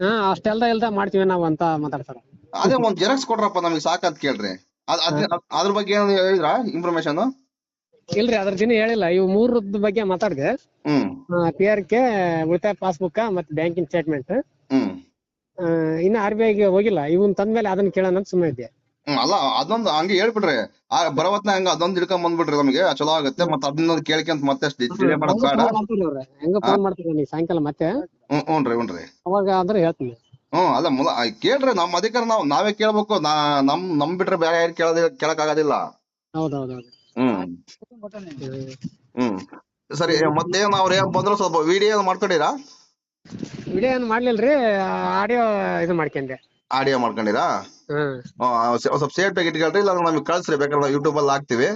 ಹಾ ಅಷ್ಟೆಲ್ದ ಇಲ್ದ ಮಾಡ್ತೀವಿ ನಾವು ಅಂತ ಮಾತಾಡ್ತಾರ. ಅದೇ ಒಂದ್ ಜೆರಾಕ್ಸ್ ಕೊಡ್ರಪ್ಪ ನಮಗೆ ಸಾಕಂತ ಕೇಳ್ರಿ. ಅದ್ ಅದ್- ಅದ್- ಅದ್ರ ಬಗ್ಗೆ ಏನಾದ್ರು ಹೇಳಿದ್ರಾ ಇನ್ಫಾರ್ಮೇಶನ್ ಇಲ್ರಿ ಅದ್ರ ದಿನ ಹೇಳಿಲ್ಲ. ಇವು ಮೂರದ್ ಬಗ್ಗೆ ಮಾತಾಡ್ದೆ. ಹ್ಮ್. ಪಿ ಆರ್ ಕೆ ಉಳಿತಾಯ ಪಾಸ್ಬುಕ್ ಮತ್ತೆ ಬ್ಯಾಂಕಿನ ಸ್ಟೇಟ್ಮೆಂಟ್ ಹ್ಮ್. ಇನ್ನ ಆರ್ ಬಿ ಐಗೆ ಹೋಗಿಲ್ಲ. ಇವನ್ ತಂದ್ಮೇಲೆ ಅದನ್ನ ಕೇಳೋಣ ಅಂತ ಸುಮ್ಮನೆ ಇದ್ದೆ. ಹ್ಮ್ ಅಲ್ಲ ಅದೊಂದು ಹಂಗೆ ಹೇಳ್ಬಿಡ್ರಿ ಆ ಬರವತ್ನ ಹಂಗ ಅದೊಂದ್ ಹಿಡ್ಕೊಂಡ್ ಬಂದ್ಬಿಡ್ರಿ ನಮಗೆ ಚಲೋ ಆಗುತ್ತೆ ಮತ್ತ ಅದನ್ನ ಕೇಳ್ಕೊಂತ ಮತ್ತೆ ಡಿಲೇ ಮಾಡೋದ್ ಬೇಡ. ಹೆಂಗ ಫೋನ್ ಮಾಡ್ತೀರಿ ನೀವು ಸಾಯಂಕಾಲ ಮತ್ತೆ? ಹ್ಮ್ ಹ್ಞೂನ್ರಿ ರೀ ಅವಾಗ ಅಂದ್ರೆ ಹೇಳ್ತೀನಿ. ಹ್ಮ್ ಅಲ್ಲ ಮುಲ ಆ, ಕೇಳ್ರಿ ನಮ್ ಅಧಿಕಾರ ನಾವ್ ನಾವೇ ಕೇಳ್ಬೇಕು ನಾ ನಮ್ ನಮ್ ಬಿಟ್ರೆ ಬೇರೆ ಯಾರು ಕೇಳೋದಿ ಕೇಳಕ್ ಆಗೋದಿಲ್ಲ. ಹೌದೌದೌದು ಹ್ಮ್. ಸರಿ ಮತ್ತೇನ್ ಅವ್ರ ಏನ್ ಬಂದ್ರು ಸ್ವಲ್ಪ ವಿಡಿಯೋ ಮಾಡ್ಕೊಂಡಿರಾ? ವಿಡಿಯೋ ಏನ್ ಮಾಡ್ಲಿಲ್ರಿ ಆಡಿಯೋ ಇದು ಮಾಡ್ಕೊಂಡೆ. ಆಡಿಯೋ ಮಾಡ್ಕೊಂಡಿರಾ? ಹ್ಮ್. ಸ- ಸ್ವಲ್ಪ ಸೇಫ್ ಆಗಿ ಇಟ್ಕೊಳ್ರಿ ಇಲ್ಲ ನಮಗೆ ಕಳ್ಸ್ರಿ ಬೇಕಾದ್ರೆ ನಾವು ಯೂಟ್ಯೂಬ್ ಅಲ್ಲಿ ಹಾಕ್ತಿವಿ.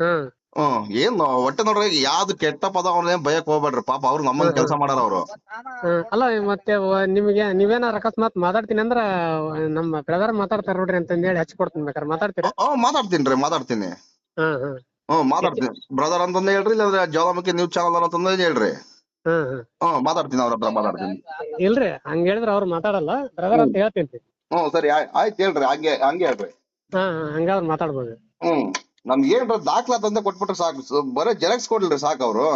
ಹ್ಮ್. ಹ್ಮ್ ಏನ್ ಒಟ್ಟೆ ನೋಡ್ರಿ ಯಾವ್ದು ಕೆಟ್ಟ ಪದ ಅವ್ರನ್ನೇನ್ ಭಯಕ್ ಹೋಗ್ಬೇಡ್ರಿ ಪಾಪ ಅವ್ರು ನಮ್ಮನ್ನ ಕೆಲಸ ಮಾಡಾರ ಅವ್ರು. ಹ್ಮ್. ಅಲ್ಲ ಮತ್ತೆ ವ- ನಿಮ್ಗೆ ನೀವೇನಾರ ಅಕಸ್ಮಾತ್ ಮಾತಾಡ್ತೀನಿ ಅಂದ್ರ ನಮ್ಮ ಬ್ರದರ್ ಮಾತಾಡ್ತಾರ ನೋಡ್ರಿ ಅಂತಂದ್ ಹೇಳಿ ಹಚ್ಚಿ ಕೊಡ್ತೀನಿ ಬೇಕಾರೆ ಮಾತಾಡ್ತೀರಾ? ಹ್ಮ್ ಮಾತಾಡ್ತೀನಿ ಮಾತಾಡ್ತೀನಿ. ಹ್ಮ್ ಮಾತಾಡ್ತೀನಿ. ಬ್ರದರ್ ಅಂತಂದ ಹೇಳ್ರಿ ಇಲ್ಲಾಂದ್ರೆ ಜ್ವಾಲಾಮುಖಿ ನ್ಯೂಸ್ ಚಾನಲ್ ಅಂತಂದ ಹೇಳ್ರಿ. ಹ್ಮ್ ಮಾತಾಡ್ತೀನಿ ಅವ್ರ ಹತ್ರ ಮಾತಾಡ್ತೀನಿ. ಇಲ್ರಿ ಹಂಗ ಹೇಳಿದ್ರ ಅವ್ರು ಮಾತಾಡಲ್ಲ. ಬ್ರದರ್ ಅಂತ ಹೇಳ್ತೀನಿ. ಹ್ಮ್ ಸರಿ ಆಯ್ತು ಹೇಳ್ರಿ ಹಂಗೆ ಹಂಗೆ ಹೇಳ್ರಿ. ಹಾ ಹಂಗಾದ್ರೆ ಮಾತಾಡ್ಬೋದು. ಹ್ಮ್ ನಮ್ಗೆ ಏನ್ರ ದಾಖಲಾತಿ ಕೊಟ್ಬಿಟ್ರೆ ಸಾಕು. ಬರೀ ಜೆರಾಕ್ಸ್ ಕೊಡ್ಲಿ ಸಾಕು ಅವ್ರು.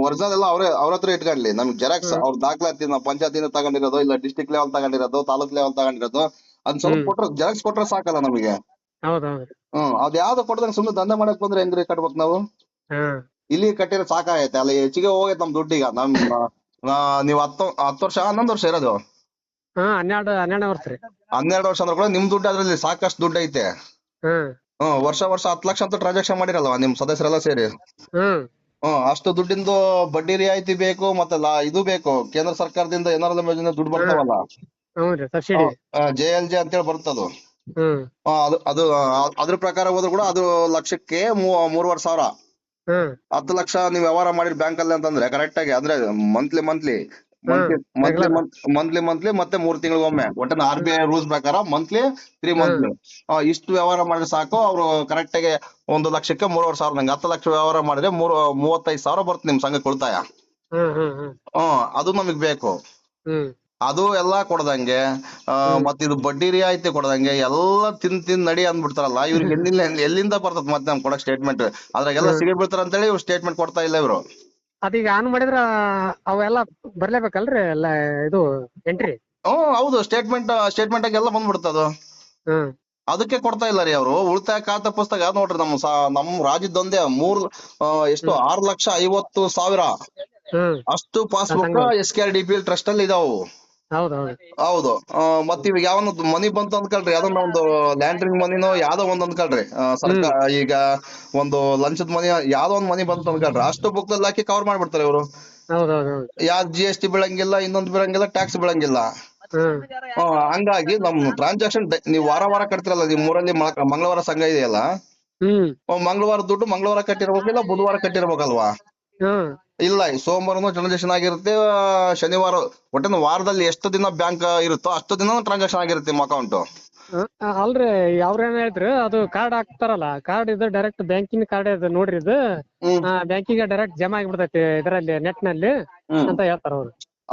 ಒರಿಜಿನಲ್ ಎಲ್ಲ ಅವ್ರೇ ಅವ್ರ ಹತ್ರ ಇಟ್ಕೊಂಡ್ಲಿ. ನಮ್ಗೆ ಜೆರಾಕ್ಸ್ ಅವ್ರ ದಾಖಲಾತಿ ನಾವು ಪಂಚಾಯತಿನ ತಗೊಂಡಿರೋದು ಇಲ್ಲ ಡಿಸ್ಟ್ರಿಕ್ಟ್ ಲೆವೆಲ್ ತಗೊಂಡಿರೋದು ತಾಲೂಕ್ ಲೆವೆಲ್ ತಗೊಂಡಿರೋದು ಅದ್ ಸ್ವಲ್ಪ. ಕೊಟ್ರೆ ಜೆರಾಕ್ಸ್ ಕೊಟ್ರೆ ಸಾಕಲ್ಲ ನಮಗೆ. ಹೌದೌದು. ಹ್ಮ್ ಅದ್ ಯಾವ್ದು ಕೊಡ್ದಂಗ್ ಸುಮ್ನೆ ದಂಧೆ ಮಾಡಕ್ ಬಂದ್ರೆ ಹೆಂಗ್ರಿ ಕಟ್ಬೇಕ್ ನಾವು? ಇಲ್ಲಿ ಕಟ್ಟಿರ ಸಾಕಾಗೈತೆ ಅಲ್ಲ ಹೆಚ್ಚಿಗೆ ಹೋಗೈತೆ ನಮ್ ದುಡ್ಡಿಗ. ನಮ್ ಆ, ನೀವ್ ಹತ್ತು ಹತ್ತು ವರ್ಷ ಹನ್ನೊಂದು ವರ್ಷ ಇರೋದು. ಹಾ ಹನ್ನೆರಡು ಹನ್ನೆರಡನೇ ವರ್ಷ ರೀ. ಹನ್ನೆರಡು ವರ್ಷ ಅಂದ್ರೆ ಕೂಡ ನಿಮ್ ದುಡ್ಡು ಅದ್ರಲ್ಲಿ ಸಾಕಷ್ಟು ದುಡ್ಡು ಐತೆ ಹ್ಮ್ ಹ್ಮ್ ವರ್ಷ ವರ್ಷ ಹತ್ತು ಲಕ್ಷ ಅಂತ ಟ್ರಾನ್ಸಾಕ್ಷನ್ ಮಾಡಿರಲ್ವಾ ನಿಮ್ ಸದಸ್ಯರೆಲ್ಲ ಸೇರಿ? ಹ್ಮ್ ಹ್ಮ್ ಅಷ್ಟು ದುಡ್ಡಿಂದು ಬಡ್ಡಿ ರಿಯಾಯಿತಿ ಬೇಕು ಮತ್ತೆ ಲಾ- ಇದು ಬೇಕು. ಕೇಂದ್ರ ಸರ್ಕಾರದಿಂದ ಏನಾರ ಯೋಜನೆ ದುಡ್ಡು ಬರ್ತಾವಲ್ಲ? ಹ್ಞೂ ರೀ ಸಬ್ಸಿಡಿ ಜೆ ಎಲ್ ಜೆ ಅಂತೇಳಿ ಬರ್ತದು ಅದು ಅದು ಅದ್ರ ಪ್ರಕಾರ ಹೋದ್ರು ಕೂಡ ಅದು ಲಕ್ಷಕ್ಕೆ ಮೂರುವರೆ ಸಾವಿರ. ಹತ್ತು ಲಕ್ಷ ನೀವು ವ್ಯವಹಾರ ಮಾಡಿರ ಬ್ಯಾಂಕ್ ಅಲ್ಲಿ ಅಂತಂದ್ರೆ ಕರೆಕ್ಟ್ ಆಗಿ ಅಂದ್ರೆ ಮಂತ್ಲಿ ಮಂತ್ಲಿ ಮಂತ್ಲಿ ಮಂತ್ಲಿ ಮತ್ತೆ ಮೂರ್ ತಿಂಗಳಿಗೊಮ್ಮೆ ಒಟ್ಟನ ಆರ್ ಬಿ ಐ ರೂಲ್ಸ್ ಪ್ರಕಾರ ಮಂತ್ಲಿ ತ್ರೀ ಮಂತ್ಲಿ ಇಷ್ಟು ವ್ಯವಹಾರ ಮಾಡಿದ್ರೆ ಸಾಕು ಅವ್ರು ಕರೆಕ್ಟ್ ಆಗಿ ಒಂದು ಲಕ್ಷಕ್ಕೆ ಮೂರುವರೆ ಸಾವಿರ. ನಂಗೆ ಹತ್ತು ಲಕ್ಷ ವ್ಯವಹಾರ ಮಾಡಿದ್ರೆ ಮೂರು ಮೂವತ್ತೈದು ಸಾವಿರ ಬರುತ್ತೆ ನಿಮ್ ಸಂಘಕ್ಕೆ ಉಳಿತಾಯ. ಹ್ಮ್ ಅದು ನಮಗ್ ಬೇಕು. ಅದು ಎಲ್ಲಾ ಕೊಡದಂಗೆ ಮತ್ತೆ ಮತ್ತ್ ಇದು ಬಡ್ಡಿ ರಿಯಾಯಿತಿ ಕೊಡದಂಗೆ ಎಲ್ಲಾ ತಿನ್ ತಿನ್ ನಡಿ ಅಂದ್ಬಿಡ್ತಾರಲ್ಲ ಇವ್ರಿಗೆ ಎಲ್ಲಿಂದ ಎಲ್ಲಿಂದ ಬರ್ತದ ಮತ್ತೆ ನಮ್ ಕೊಡಕ್ ಸ್ಟೇಟ್ಮೆಂಟ್ ಅದ್ರಾಗೆಲ್ಲ ಸಿಗಿ ಬೀಳ್ತಾರ ಅಂತೇಳಿ ಇವ್ರು ಸ್ಟೇಟ್ಮೆಂಟ್ ಕೊಡ್ತಾ ಇಲ್ಲ ಇವ್ರು. ಅದೀಗ ಆನ್ ಮಾಡಿದ್ರ ಅವೆಲ್ಲ ಬರ್ಲೇಬೇಕಲ್ರಿ ಎಲ್ಲ ಇದು ಎಂಟ್ರಿ ಹ್ಮ್ ಹೌದು ಸ್ಟೇಟ್ಮೆಂಟ್ ಸ್ಟೇಟ್ಮೆಂಟ್ ಎಲ್ಲ ಬಂದ್ಬಿಡ್ತದ ಅದಕ್ಕೆ ಕೊಡ್ತಾ ಇಲ್ಲ ರೀ ಅವರು. ಉಳಿತಾಯ ಖಾತೆ ಪುಸ್ತಕ ನೋಡ್ರಿ ನಮ್ಮ ನಮ್ಮ ರಾಜ್ಯದೊಂದೇ ಮೂರ್ ಎಷ್ಟು ಆರು ಲಕ್ಷ ಐವತ್ತು ಸಾವಿರ. ಅಷ್ಟು passbook S K R D P trust ಅಲ್ಲಿ ಇದಾವು. ಹೌದ್. ಹೌದು ಮತ್ ಇವಾಗ ಯಾವನ ಮನಿ ಬಂತ ಅಂದ್ಕೊಳ್ರಿ ಅದನ್ನ ಒಂದು ಲ್ಯಾಂಡ್ರಿಂಗ್ ಮನಿನೋ ಯಾವ್ದೋ ಒಂದ್ ಅಂದ್ಕೊಳ್ರಿ ಆ, ಸರ್ಕಾರ ಈಗ ಒಂದು ಲಂಚದ ಮನಿ ಯಾವ್ದೋ ಒಂದ್ ಮನಿ ಬಂತು ಅಂದ್ಕೊಳ್ರಿ ಅಷ್ಟು ಬುಕ್ ದಲ್ಲಿ ಹಾಕಿ ಕವರ್ ಮಾಡ್ಬಿಡ್ತಾರೆ ಇವರು. ಹೌದ್ ಹೌದ್ ಯಾವ್ದು ಜಿ ಎಸ್ ಟಿ ಬೀಳಂಗಿಲ್ಲ ಇನ್ನೊಂದು ಬೀಳಂಗಿಲ್ಲ ಟ್ಯಾಕ್ಸ್ ಬೀಳಂಗಿಲ್ಲ. ಹ್ಮ್. ಆ, ಹಂಗಾಗಿ ನಮ್ ಟ್ರಾನ್ಸಾಕ್ಷನ್ ನೀವು ವಾರ ವಾರ ಕಟ್ತಿರಲ್ಲ ನಿಮ್ ಊರಲ್ಲಿ ಮ- ಮಂಗಳವಾರ ಸಂಘ ಇದೆಯಲ್ಲ? ಹ್ಮ್. ಮಂಗಳವಾರ ದುಡ್ಡು ಮಂಗಳವಾರ ಕಟ್ಟಿರ್ಬೇಕು ಇಲ್ಲ ಬುಧವಾರ ಕಟ್ಟಿರ್ಬೇಕಲ್ವಾ? ಇಲ್ಲ ಸೋಮವಾರನು ಟ್ರಾನ್ಸಾಕ್ಷನ್ ಆಗಿರುತ್ತೆ ಶನಿವಾರ ಒಟ್ಟಿನ ವಾರದಲ್ಲಿ ಎಷ್ಟು ದಿನ ಬ್ಯಾಂಕ್ ಇರುತ್ತೋ ಅಷ್ಟು ದಿನ ಟ್ರಾನ್ಸಾಕ್ಷನ್ ಆಗಿರುತ್ತೆ ನಿಮ್ಮ ಅಕೌಂಟ್ ಅಲ್ರಿ ಅವ್ರೇನ್ ಹೇಳ್ತ್ರಿ ಅದು ಕಾರ್ಡ್ ಹಾಕ್ತಾರಲ್ಲ ಕಾರ್ಡ್ ಇದು ಡೈರೆಕ್ಟ್ ಬ್ಯಾಂಕಿನ ಕಾರ್ಡ್ ಇದು ನೋಡ್ರಿ ಇದು. ಬ್ಯಾಂಕಿಗೆ ಡೈರೆಕ್ಟ್ ಜಮಾ ಆಗ್ಬಿಡ್ತೈತಿ ಇದರಲ್ಲಿ ನೆಟ್ನಲ್ಲಿ ಅಂತ ಹೇಳ್ತಾರ ಅವ್ರು.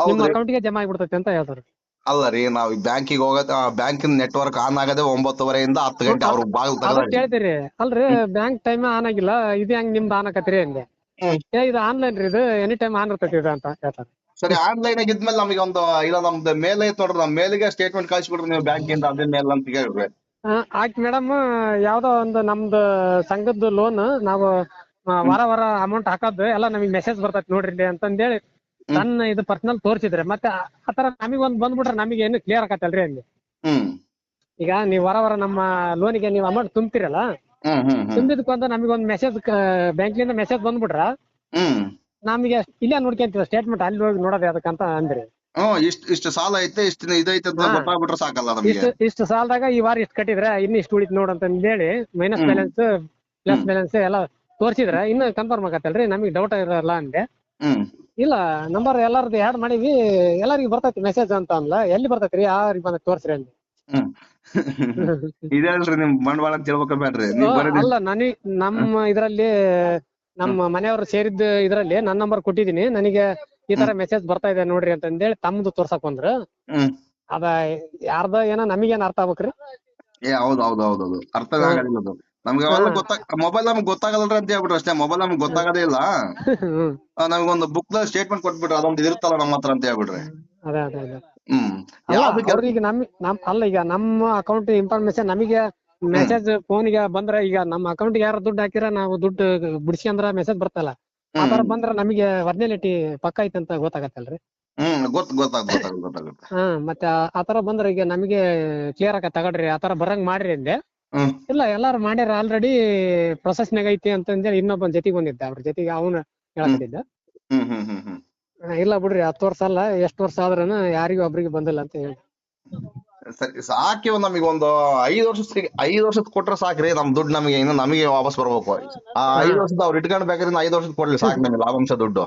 ನಿಮ್ಮ ಅಕೌಂಟಿಗೆ ಜಮಾ ಆಗ್ಬಿಡ್ತೈತಿ ಅಂತ ಹೇಳ್ತಾರ. ಅಲ್ಲ ರೀ ನಾವ್ ಬ್ಯಾಂಕಿಗೆ ಹೋಗೋದ್ ಬ್ಯಾಂಕಿನ ನೆಟ್ವರ್ಕ್ ಆನ್ ಆಗದೆ ಒಂಬತ್ತುವರೆಯಿಂದ ಹತ್ತು ಗಂಟೆ ಅವ್ರು ಬಾಗಿಲು ಕೇಳ್ತೀರಿ ಅಲ್ರಿ ಬ್ಯಾಂಕ್ ಟೈಮ್ ಆನ್ ಆಗಿಲ್ಲ ಇದು ಹೆಂಗ್ ನಿಮ್ದು ಆನ್ ಆಕತ್ರಿ ಅಂದೆ. ಹ್ಮ್. ಏ ಇದು ಆನ್ಲೈನ್ ರೀ ಇದು ಎನಿ ಟೈಮ್ ಆನ್ ಇರ್ತೈತಿ ಇದು ಅಂತ ಹೇಳ್ತಾರೆ. ಸರಿ ಆನ್ಲೈನ್ ಆಗಿದ್ಮೇಲೆ ನಮಗೆ ಒಂದು ಇಲ್ಲ ನಮ್ದು ಮೇಲ್ ಐತ್ ನೋಡ್ರಿ ನಮ್ ಮೇಲಿಗೆ ಸ್ಟೇಟ್ಮೆಂಟ್ ಕಳ್ಸಿಬಿಡ್ರಿ ನೀವು ಬ್ಯಾಂಕಿಂದ ಅದೇ ಮೇಲ್ ಅಂತ ಕೇಳ್ರಿ ಆಯ್ತು ಮೇಡಮ್ ಯಾವ್ದೋ ಒಂದು ನಮ್ದು ಸಂಘದ ಲೋನ್ ನಾವು ಆ, ವಾರ ವಾರ ಅಮೌಂಟ್ ಹಾಕೋದು ಎಲ್ಲ ನಮಗೆ ಮೆಸೇಜ್ ಬರ್ತೈತಿ ನೋಡ್ರಿ ಇಲ್ಲಿ ಅಂತಂದೇಳಿ ನನ್ನ ಇದು ಪರ್ಸನಲ್ ತೋರಿಸಿದ್ರೆ ಮತ್ತೆ ಆ- ಆತರ ನಮಗೆ ಒಂದ್ ಬಂದ್ಬಿಟ್ರೆ ನಮಗೆ ಏನು ಕ್ಲಿಯರ್ ಆಕತ್ತಲ್ರಿ ಅಲ್ಲಿ. ಹ್ಮ್. ಈಗ ನೀವು ವಾರ ವಾರ ನಮ್ಮ ಲೋನಿಗೆ ನೀವು ಅಮೌಂಟ್ ತುಂಬ್ತಿರಲ್ಲ ಹ್ಮ್ ಅಂತ ಒಂದು ಮೆಸೇಜ್ ಬ್ಯಾಂಕ್ಲಿಂದ ಮೆಸೇಜ್ ಬಂದ್ಬಿಟ್ರ? ನಮಗೆ ಇಲ್ಲೇ ನೋಡ್ಕೊಂತೀವಿ ಸ್ಟೇಟ್ಮೆಂಟ್ ಅಲ್ಲಿ ಹೋಗಿ ನೋಡೋದು ಅದಕ್ಕಂತ ಅಂದ್ರಿ. ಹ್ಮ್ ಇಷ್ಟ ಇಷ್ಟು ಸಾಲ ಐತೆ ಇಷ್ಟು ಇದೈತೆ ಅಂತ. ಗೊತ್ತಾಗ್ಬಿಟ್ರೆ ಸಾಕಲ್ಲ ನಮಗೆ. ಇಷ್ಟು ಸಾಲದಾಗ ಈ ವಾರ ಇಷ್ಟು ಕಟ್ಟಿದ್ರೆ ಇನ್ನು ಇಷ್ಟು ಉಳಿತು ನೋಡು ಅಂತ ಹೇಳಿ ಮೈನಸ್ ಬ್ಯಾಲೆನ್ಸ್ ಪ್ಲಸ್ ಬ್ಯಾಲೆನ್ಸ್ ಎಲ್ಲ ತೋರಿಸಿದ್ರೆ ಇನ್ನು ಕನ್ಫರ್ಮ್ ಆಗತ್ತಲ್ರಿ ನಮಗೆ ಡೌಟ್ ಇರಲ್ಲ ಅಂದೆ. ಇಲ್ಲ ನಂಬರ್ ಎಲ್ಲಾರ್ದು ಆ್ಯಡ್ ಮಾಡೀವಿ ಎಲ್ಲರಿಗೂ ಬರ್ತೈತಿ ಮೆಸೇಜ್ ಅಂತ ಅಂದ್ಲ ಎಲ್ಲಿ ಬರ್ತೈತಿ ರೀ ಯಾರಿಗೆ ಬಂದ ತೋರಿಸ್ರಿ ಅಂದೆ. ಹ್ಮ್ ಇದಲ್ರಿ ನಿಮ್ ಬಂಡವಾಳ ಅಂತ ಹೇಳ್ಬೇಕ ಬೇಡ್ರಿ ನೀವ್ ಬರೀ ಅಲ್ಲ ನನಗ್ ನಮ್ಮ ಇದ್ರಲ್ಲಿ ನಮ್ಮ ಮನೆಯವರು ಸೇರಿದ್ದ ಇದ್ರಲ್ಲಿ ನನ್ನ ನಂಬರ್ ಕೊಟ್ಟಿದೀನಿ. ನನಗೆ ಈ ತರ ಮೆಸೇಜ್ ಬರ್ತಾ ಇದೆ ನೋಡ್ರಿ ಅಂತ ಅಂದೇಳಿ ತಮ್ದು ತೋರ್ಸಕ್ ಬಂದ್ರು. ಹ್ಮ್. ಅದ ಯಾರ್ದ ಏನೋ ನಮಗೇನ್ ಅರ್ಥ ಆಗ್ಬೇಕ್ರಿ? ಏ ಹೌದ್ ಹೌದ್ ಹೌದ್ ಹೌದು. ಅರ್ಥ ಆಗೋದಿಲ್ಲ ಅದು. ನಮ್ಗೆ ಅವೆಲ್ಲ ಗೊತ್ತಾಗ ಮೊಬೈಲ್ ನಮ್ಗೆ ಗೊತ್ತಾಗಲ್ರಿ ಅಂತ ಹೇಳ್ಬಿಟ್ರು ಅಷ್ಟೇ. ಮೊಬೈಲ್ ನಮ್ಗೆ ಗೊತ್ತಾಗದೇ ಇಲ್ಲ. ನಮ್ಗೊಂದು ಬುಕ್ ಸ್ಟೇಟ್ಮೆಂಟ್ ಕೊಟ್ಬಿಟ್ರು ಅದೊಂದು ಇದಿರುತ್ತಲ್ಲ ನಮ್ಮ ಹತ್ರ ಅಂತ ಹೇಳ್ಬಿಟ್ರಿ. ಅದೇ ಅದೇ ಅದೇ. ಹ್ಮ್. ಅವ್ರಿಗೆ ನಮ್ ನಮ್ ಅಲ್ಲ ಈಗ ನಮ್ಮ ಅಕೌಂಟ್ ಇನ್ಫಾರ್ಮೇಶನ್ ನಮಗೆ ಮೆಸೇಜ್ ಫೋನ್ಗೆ ಬಂದ್ರ ಈಗ ನಮ್ಮ ಅಕೌಂಟ್ ಯಾರು ದುಡ್ಡು ಹಾಕಿರ ನಾವು ದುಡ್ಡು ಬಿಡಿಸ್ಕೊಂಡ್ರ ಮೆಸೇಜ್ ಬರ್ತಲ್ಲ. ಆತರ ತರ ಬಂದ್ರ ನಮಗೆ ಒರಿಜಿನಾಲಿಟಿ ಪಕ್ಕ ಐತೆ ಅಂತ ಗೊತ್ತಾಗತ್ತಲ್ರಿ? ಹ್ಮ್ ಗೊತ್ತ ಗೊತ್ತಾಗ ಗೊತ್ತಾಗ ಗೊತ್ತಾಗುತ್ತೆ. ಹಾ ಮತ್ತೆ ಆತರ ಬಂದ್ರ ಈಗ ನಮಗೆ ಕ್ಲಿಯರ್ ಆಗ ತಗಡ್ರಿ ಆತರ ತರ ಬರಂಗ್ ಮಾಡ್ರಿ ಅಂದೆ. ಇಲ್ಲ ಎಲ್ಲಾರು ಮಾಡ್ಯಾರ ಆಲ್ರೆಡಿ ಪ್ರೊಸೆಸ್ನಾಗ ಐತಿ ಅಂತಂದೇಳಿ ಇನ್ನೊಬ್ಬನ ಜೊತೆಗೆ ಬಂದಿದ್ದ ಅವ್ರ ಜೊತೆಗೆ ಅವನು ಹೇಳಕತ್ತಿದ್ದ. ಆ, ಇಲ್ಲ ಬಿಡ್ರಿ ಹತ್ತು ವರ್ಷ ಅಲ್ಲ ಎಷ್ಟ್ ವರ್ಷ ಆದ್ರೂನು ಯಾರಿಗೂ ಒಬ್ರಿಗೆ ಬಂದಿಲ್ಲ ಅಂತ ಹೇಳಿ. ಸರಿ ಸಾಕಿ ಒಂದ್ ನಮಗೆ ಒಂದು ಐದ್ ವರ್ಷ ಐದ್ ವರ್ಷದ ಕೊಟ್ರೆ ಸಾಕ್ರಿ ನಮ್ ದುಡ್ಡು ನಮಗೆ ಇನ್ನು ನಮಗೆ ವಾಪಸ್ ಬರ್ಬೇಕು. ಆ ಐದ್ ವರ್ಷದ ಅವ್ರು ಇಟ್ಕೊಂಡ್ ಬೇಕಾದ್ರೆ ಐದ್ ವರ್ಷದ ಕೊಡ್ಲಿ ಸಾಕು ನಮಗೆ ಲಾಭಾಂಶ ದುಡ್ಡು.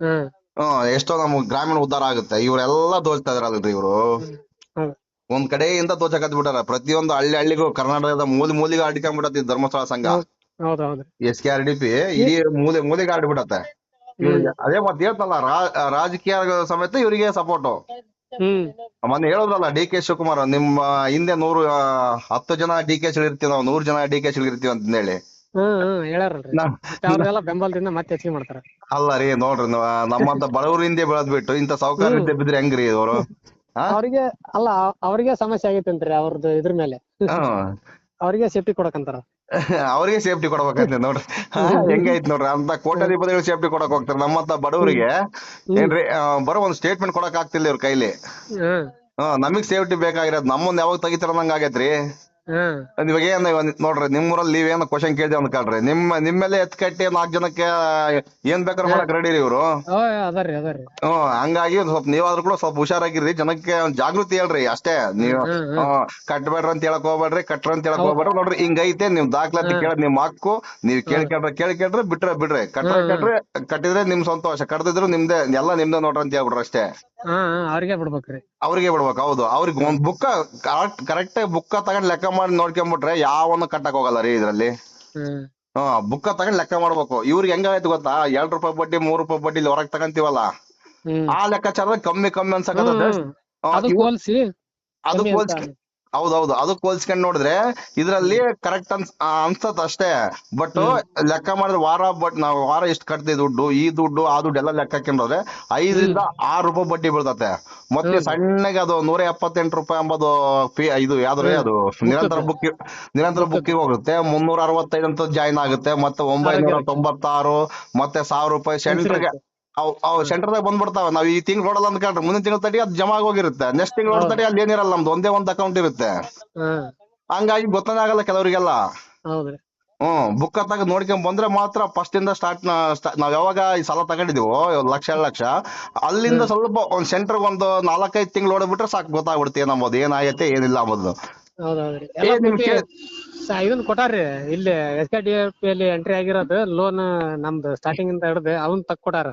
ಹ್ಮ್ ಹ್ಮ್ ಎಷ್ಟೋ ನಮ್ಗ್ ಗ್ರಾಮೀಣ ಉದ್ಧಾರ ಆಗುತ್ತೆ ಇವರೆಲ್ಲ ದೋಚ್ತಾ ಇದಾರಲ್ರಿ ಇವರು. ಹೌದು. ಒಂದ್ ಕಡೆಯಿಂದ ದೋಚಕತ್ ಬಿಟ್ಟಾರ ಪ್ರತಿಯೊಂದು ಹಳ್ಳಿ ಹಳ್ಳಿಗೂ ಕರ್ನಾಟಕದ ಮೂಲೆ ಮೂಲಿಗೆ ಅಡ್ಕೊಂಡ್ಬಿಟ್ಟತಿ ಧರ್ಮಸ್ಥಳ ಸಂಘ. ಹೌದ್ ಹೌದ್ರಿ S K R D P ಇಡೀ ಮೂಲೆ ಮೂಲೆಗೆ ಆಡ್ಬಿಡತ್ತೆ ಇವ್ರಿಗೆ ಅದೇ ಮತ್ತೆ ಹೇಳ್ತಲ್ಲ ರಾಜಕೀಯ ಸಮೇತ ಇವರಿಗೆ ಸಪೋರ್ಟ್ ಹ್ಮ್. ಮೊನ್ನೆ ಹೇಳಿದ್ರಲ್ಲ ಡಿ ಕೆ ಶಿವಕುಮಾರ್ ನಿಮ್ಮ ಹಿಂದೆ ನೂರು ಆ, ಹತ್ತು ಜನ ಡಿ ಕೆ ಇರ್ತೀವಿ ನಾವು ನೂರು ಜನ ಡಿ ಕೆ ಇರ್ತೀವಿ ಅಂತ ಹೇಳಿ. ಹ್ಮ್ ಹ್ಮ್ ಹೇಳ್ಯಾರಲ್ರಿ ನಾ- ಮತ್ತೆ ಅವ್ರೆಲ್ಲ ಬೆಂಬಲದಿಂದ ಮತ್ತೆ ಹೆಚ್ಚಿಗೆ ಮಾಡ್ತಾರ. ಅಲ್ಲ ರೀ ನೋಡ್ರಿ ನಮ್ಮಂತ ಬಡವ್ರ ಹಿಂದೆ ಬೆಳೆದ್ಬಿಟ್ಟು ಇಂತ ಸಾವುಕಾರ ಹಿಂದೆ ಬಿದ್ರೆ ಹೆಂಗ್ರಿ ಇವರು? ಅವ್ರಿಗೆ ಅಲ್ಲ ಅವ್ರಿಗೆ ಸಮಸ್ಯೆ ಆಗೈತಂತ್ರಿ ಅವ್ರದ್ದು ಇದ್ರ ಮೇಲೆ. ಅವ್ರಿಗೆ ಸೇಫ್ಟಿ ಕೊಡಕಂತಾರ ಅವ್ರಿಗೆ ಸೇಫ್ಟಿ ಕೊಡ್ಬೇಕಂತ ನೋಡ್ರಿ. ಹೆಂಗೈತ್ ನೋಡ್ರಿ ಅಂತ ಕೋಟ್ಯಾಧಿಪತಿಗಳು ಸೇಫ್ಟಿ ಕೊಡಕ್ ಹೋಗ್ತಾರೆ ನಮ್ಮಂತ ಬಡವರಿಗೆ. ಏನ್ರಿ ಬರೋ ಒಂದ್ ಸ್ಟೇಟ್ಮೆಂಟ್ ಕೊಡಕ್ ಆಗ್ತಿಲ್ಲ ಇವ್ರ ಕೈಲಿ. ನಮಗ್ ಸೇಫ್ಟಿ ಬೇಕಾಗಿರೋದ್ ನಮ್ಮನ್ನ ಯಾವಾಗ ತೆಗಿತಾರ ಅನ್ನಂಗ್ ಆಗೈತ್ರಿ. ಇವಾಗ ಏನ್ ನೋಡ್ರಿ ನಿಮ್ಮೂರಲ್ಲಿ ನೀವೇನು ಕ್ವಶನ್ ಕೇಳ್ದೆ ಅನ್ಕೊಳ್ರಿ ನಿಮ್ಮ ನಿಮ್ಮೆಲ್ಲ ಎತ್ ಕಟ್ಟಿ ನಾಲ್ಕು ಜನಕ್ಕೆ ಏನ್ ಬೇಕಾರ ಮಾಡಕ್ ರೆಡಿ ರೀ ಇವ್ರು? ಓ ಅದರಿ ಅದರಿ ಹ್ಮ್ ಹಂಗಾಗಿ ಒಂದ್ ಸ್ವಲ್ಪ ನೀವಾದ್ರೂ ಕೂಡ ಸ್ವಲ್ಪ ಹುಷಾರಾಗಿರ್ರಿ. ಜನಕ್ಕೆ ಒಂದ್ ಜಾಗೃತಿ ಹೇಳ್ರಿ ಅಷ್ಟೇ. ನೀವು ಹ್ಮ್, ಕಟ್ಬೇಡ್ರಿ ಅಂತ ಹೇಳಕ್ ಹೋಗ್ಬೇಡ್ರಿ ಕಟ್ರ ಅಂತ ಹೇಳಕ್ ಹೋಗ್ಬೇಡ್ರಿ. ನೋಡ್ರಿ ಹಿಂಗೈತೆ ನಿಮ್ ದಾಖಲಾತಿ ಕೇಳದ್ ನಿಮ್ ಹಕ್ಕು. ನೀವ್ ಕೇಳ್ಕೊಂಡ್ರೆ ಕೇಳ್ರಿ ಬಿಟ್ರೆ ಬಿಡ್ರಿ. ಕಟ್ರ ಕಟ್ರೆ ಕಟ್ಟಿದ್ರೆ ನಿಮ್ ಸಂತೋಷ. ಕಟ್ದಿದ್ರು ನಿಮ್ದೇ ಎಲ್ಲ ನಿಮ್ದೇ ನೋಡ್ರಿ ಅಂತ ಹೇಳ್ಬಿಡ್ರಿ ಅಷ್ಟೇ. ಹಾ ಅವ್ರಿಗೆ ಬಿಡ್ಬೇಕ್ರಿ. ಅವ್ರಿಗೆ ಬಿಡ್ಬೇಕು ಹೌದು. ಅವ್ರಿಗೆ ಒಂದ್ ಬುಕ್ಕ ಕರೆಕ್ಟ್ ಬುಕ್ಕ ತಗೊಂಡ್ ಲೆಕ್ಕ ಮಾಡಿ ನೋಡ್ಕೊಂಬಿಟ್ರೆ ಯಾವನು ಕಟ್ಟಕ್ ಹೋಗಲ್ಲ ರೀ ಇದ್ರಲ್ಲಿ. ಹ್ಮ್. ಹಾ ಬುಕ್ಕ ತಗೊಂಡ್ ಲೆಕ್ಕ ಮಾಡ್ಬೇಕು. ಇವ್ರಿಗೆ ಹೆಂಗಾಯ್ತು ಗೊತ್ತಾ? ಎರಡ್ ರೂಪಾಯಿ ಬಡ್ಡಿ ಮೂರ್ ರೂಪಾಯಿ ಬಡ್ಡಿ ಇಲ್ಲಿ ಹೊರಗ್ ತಗಂತೀವಲ್ಲ? ಹ್ಮ್. ಆ ಲೆಕ್ಕಾಚಾರದಾಗ ಕಮ್ಮಿ ಕಮ್ಮಿ ಅನ್ಸಕತ್ತದ. ಹ್ಮ್. ಅದು ಹೋಲ್ಸಿ ಅಂತ. ಹೌದೌದು. ಅದು ಹೋಲ್ಸ್ಕೊಂಡ್ ನೋಡಿದ್ರೆ ಇದ್ರಲ್ಲಿ ಕರೆಕ್ಟ್ ಅನ್ಸ್ ಅನ್ಸತ್ ಅಷ್ಟೇ. ಬಟ್ ಲೆಕ್ಕ ಮಾಡಿದ್ರೆ ವಾರ ಬಟ್ ನಾವು ವಾರ ಎಷ್ಟು ಕಟ್ತೀವಿ ದುಡ್ಡು ಈ ದುಡ್ಡು ಆ ದುಡ್ಡು ಎಲ್ಲ ಲೆಕ್ಕ ಹಾಕೊಂಡ್ರೆ ಐದರಿಂದ ಆರು ರೂಪಾಯಿ ಬಡ್ಡಿ ಬೀಳ್ತತೆ. ಮತ್ತೆ ಸಣ್ಣಗೆ ಅದು ನೂರ ಎಪ್ಪತ್ತೆಂಟು ರೂಪಾಯಿ ಎಂಬುದು ಫೀ ಇದು ಯಾವ್ದ್ರೆ ಅದು ನಿರಂತರ ಬುಕ್ ನಿರಂತರ ಬುಕ್ಕಿಗೆ ಹೋಗುತ್ತೆ. ಮುನ್ನೂರ ಅರವತ್ತೈದು ಅಂತ ಜಾಯಿನ್ ಆಗುತ್ತೆ. ಮತ್ತೆ ಒಂಬೈನೂರ ತೊಂಬತ್ತಾರು ಮತ್ತೆ ಸಾವಿರ ರೂಪಾಯಿ ಸೆಂಟ್ರಿಗೆ ಅವ್ ಅವ್ ಸೆಂಟರ್ದಾಗ ಬಂದ್ಬಿಡ್ತಾವ. ನಾವ್ ಈ ತಿಂಗಳು ನೋಡಲ್ಲ ಅಂದ್ಕೊಂಡ್ರೆ ಮುಂದಿನ ತಿಂಗಳ ತಡಿ ಅದ್ ಜಮಾ ಆಗೋಗಿರುತ್ತೆ ನೆಕ್ಸ್ಟ್ ತಿಂಗಳು ನೋಡ್ತಡಿ ಅಲ್ಲಿ ಏನಿರಲ್ಲ ನಮ್ದು. ಒಂದೇ ಒಂದ್ ಅಕೌಂಟ್ ಇರುತ್ತೆ. ಹಂಗಾಗಿ ಗೊತ್ತಾನೆ ಆಗಲ್ಲ ಕೆಲವರಿಗೆಲ್ಲ. ಹೌದ್ರಿ. ಹ್ಮ್ ಬುಕ್ ತಗ ನೋಡ್ಕೊಂಡ್ ಬಂದ್ರೆ ಮಾತ್ರ ಫಸ್ಟ್ ಇಂದ ಸ್ಟಾರ್ಟ್ ನಾವ್ ಯಾವಾಗ ಈ ಸಾಲ ತಗೊಂಡಿದೀವೋ ಒಂದ್ ಲಕ್ಷ ಎರಡ್ ಲಕ್ಷ ಅಲ್ಲಿಂದ ಸ್ವಲ್ಪ ಒಂದ್ ಸೆಂಟರ್ ಒಂದು ನಾಲ್ಕೈದು ತಿಂಗಳು ನೋಡ್ಬಿಟ್ರೆ ಸಾಕು. ಗೊತ್ತಾಗ್ಬಿಡುತ್ತೆ ನಮ್ಮದು. ಏನಾಗೈತೆ ಏನಿಲ್ಲ ಅಂಬೋದು ಹೌದೌದ್ರಿ. ಏ, ಎಲ್ಲ ನಿಮ್ ಪೂರ್ತಿ ಕೇಳ್- ಸ- ಇದನ್ ಕೊಟ್ಟಾರ್ರಿ. ಇಲ್ಲಿ ಎಸ್ ಕೆ ಡಿ ಎಫ್ ಅಲ್ಲಿ ಎಂಟ್ರಿ ಆಗಿರೋದು ಲೋನ್ ನಮ್ದು ಸ್ಟಾರ್ಟಿಂಗ್ ಇಂದ ಹಿಡ್ದು ಅವನ್ ತಕ್ ಕೊಟ್ಟಾರ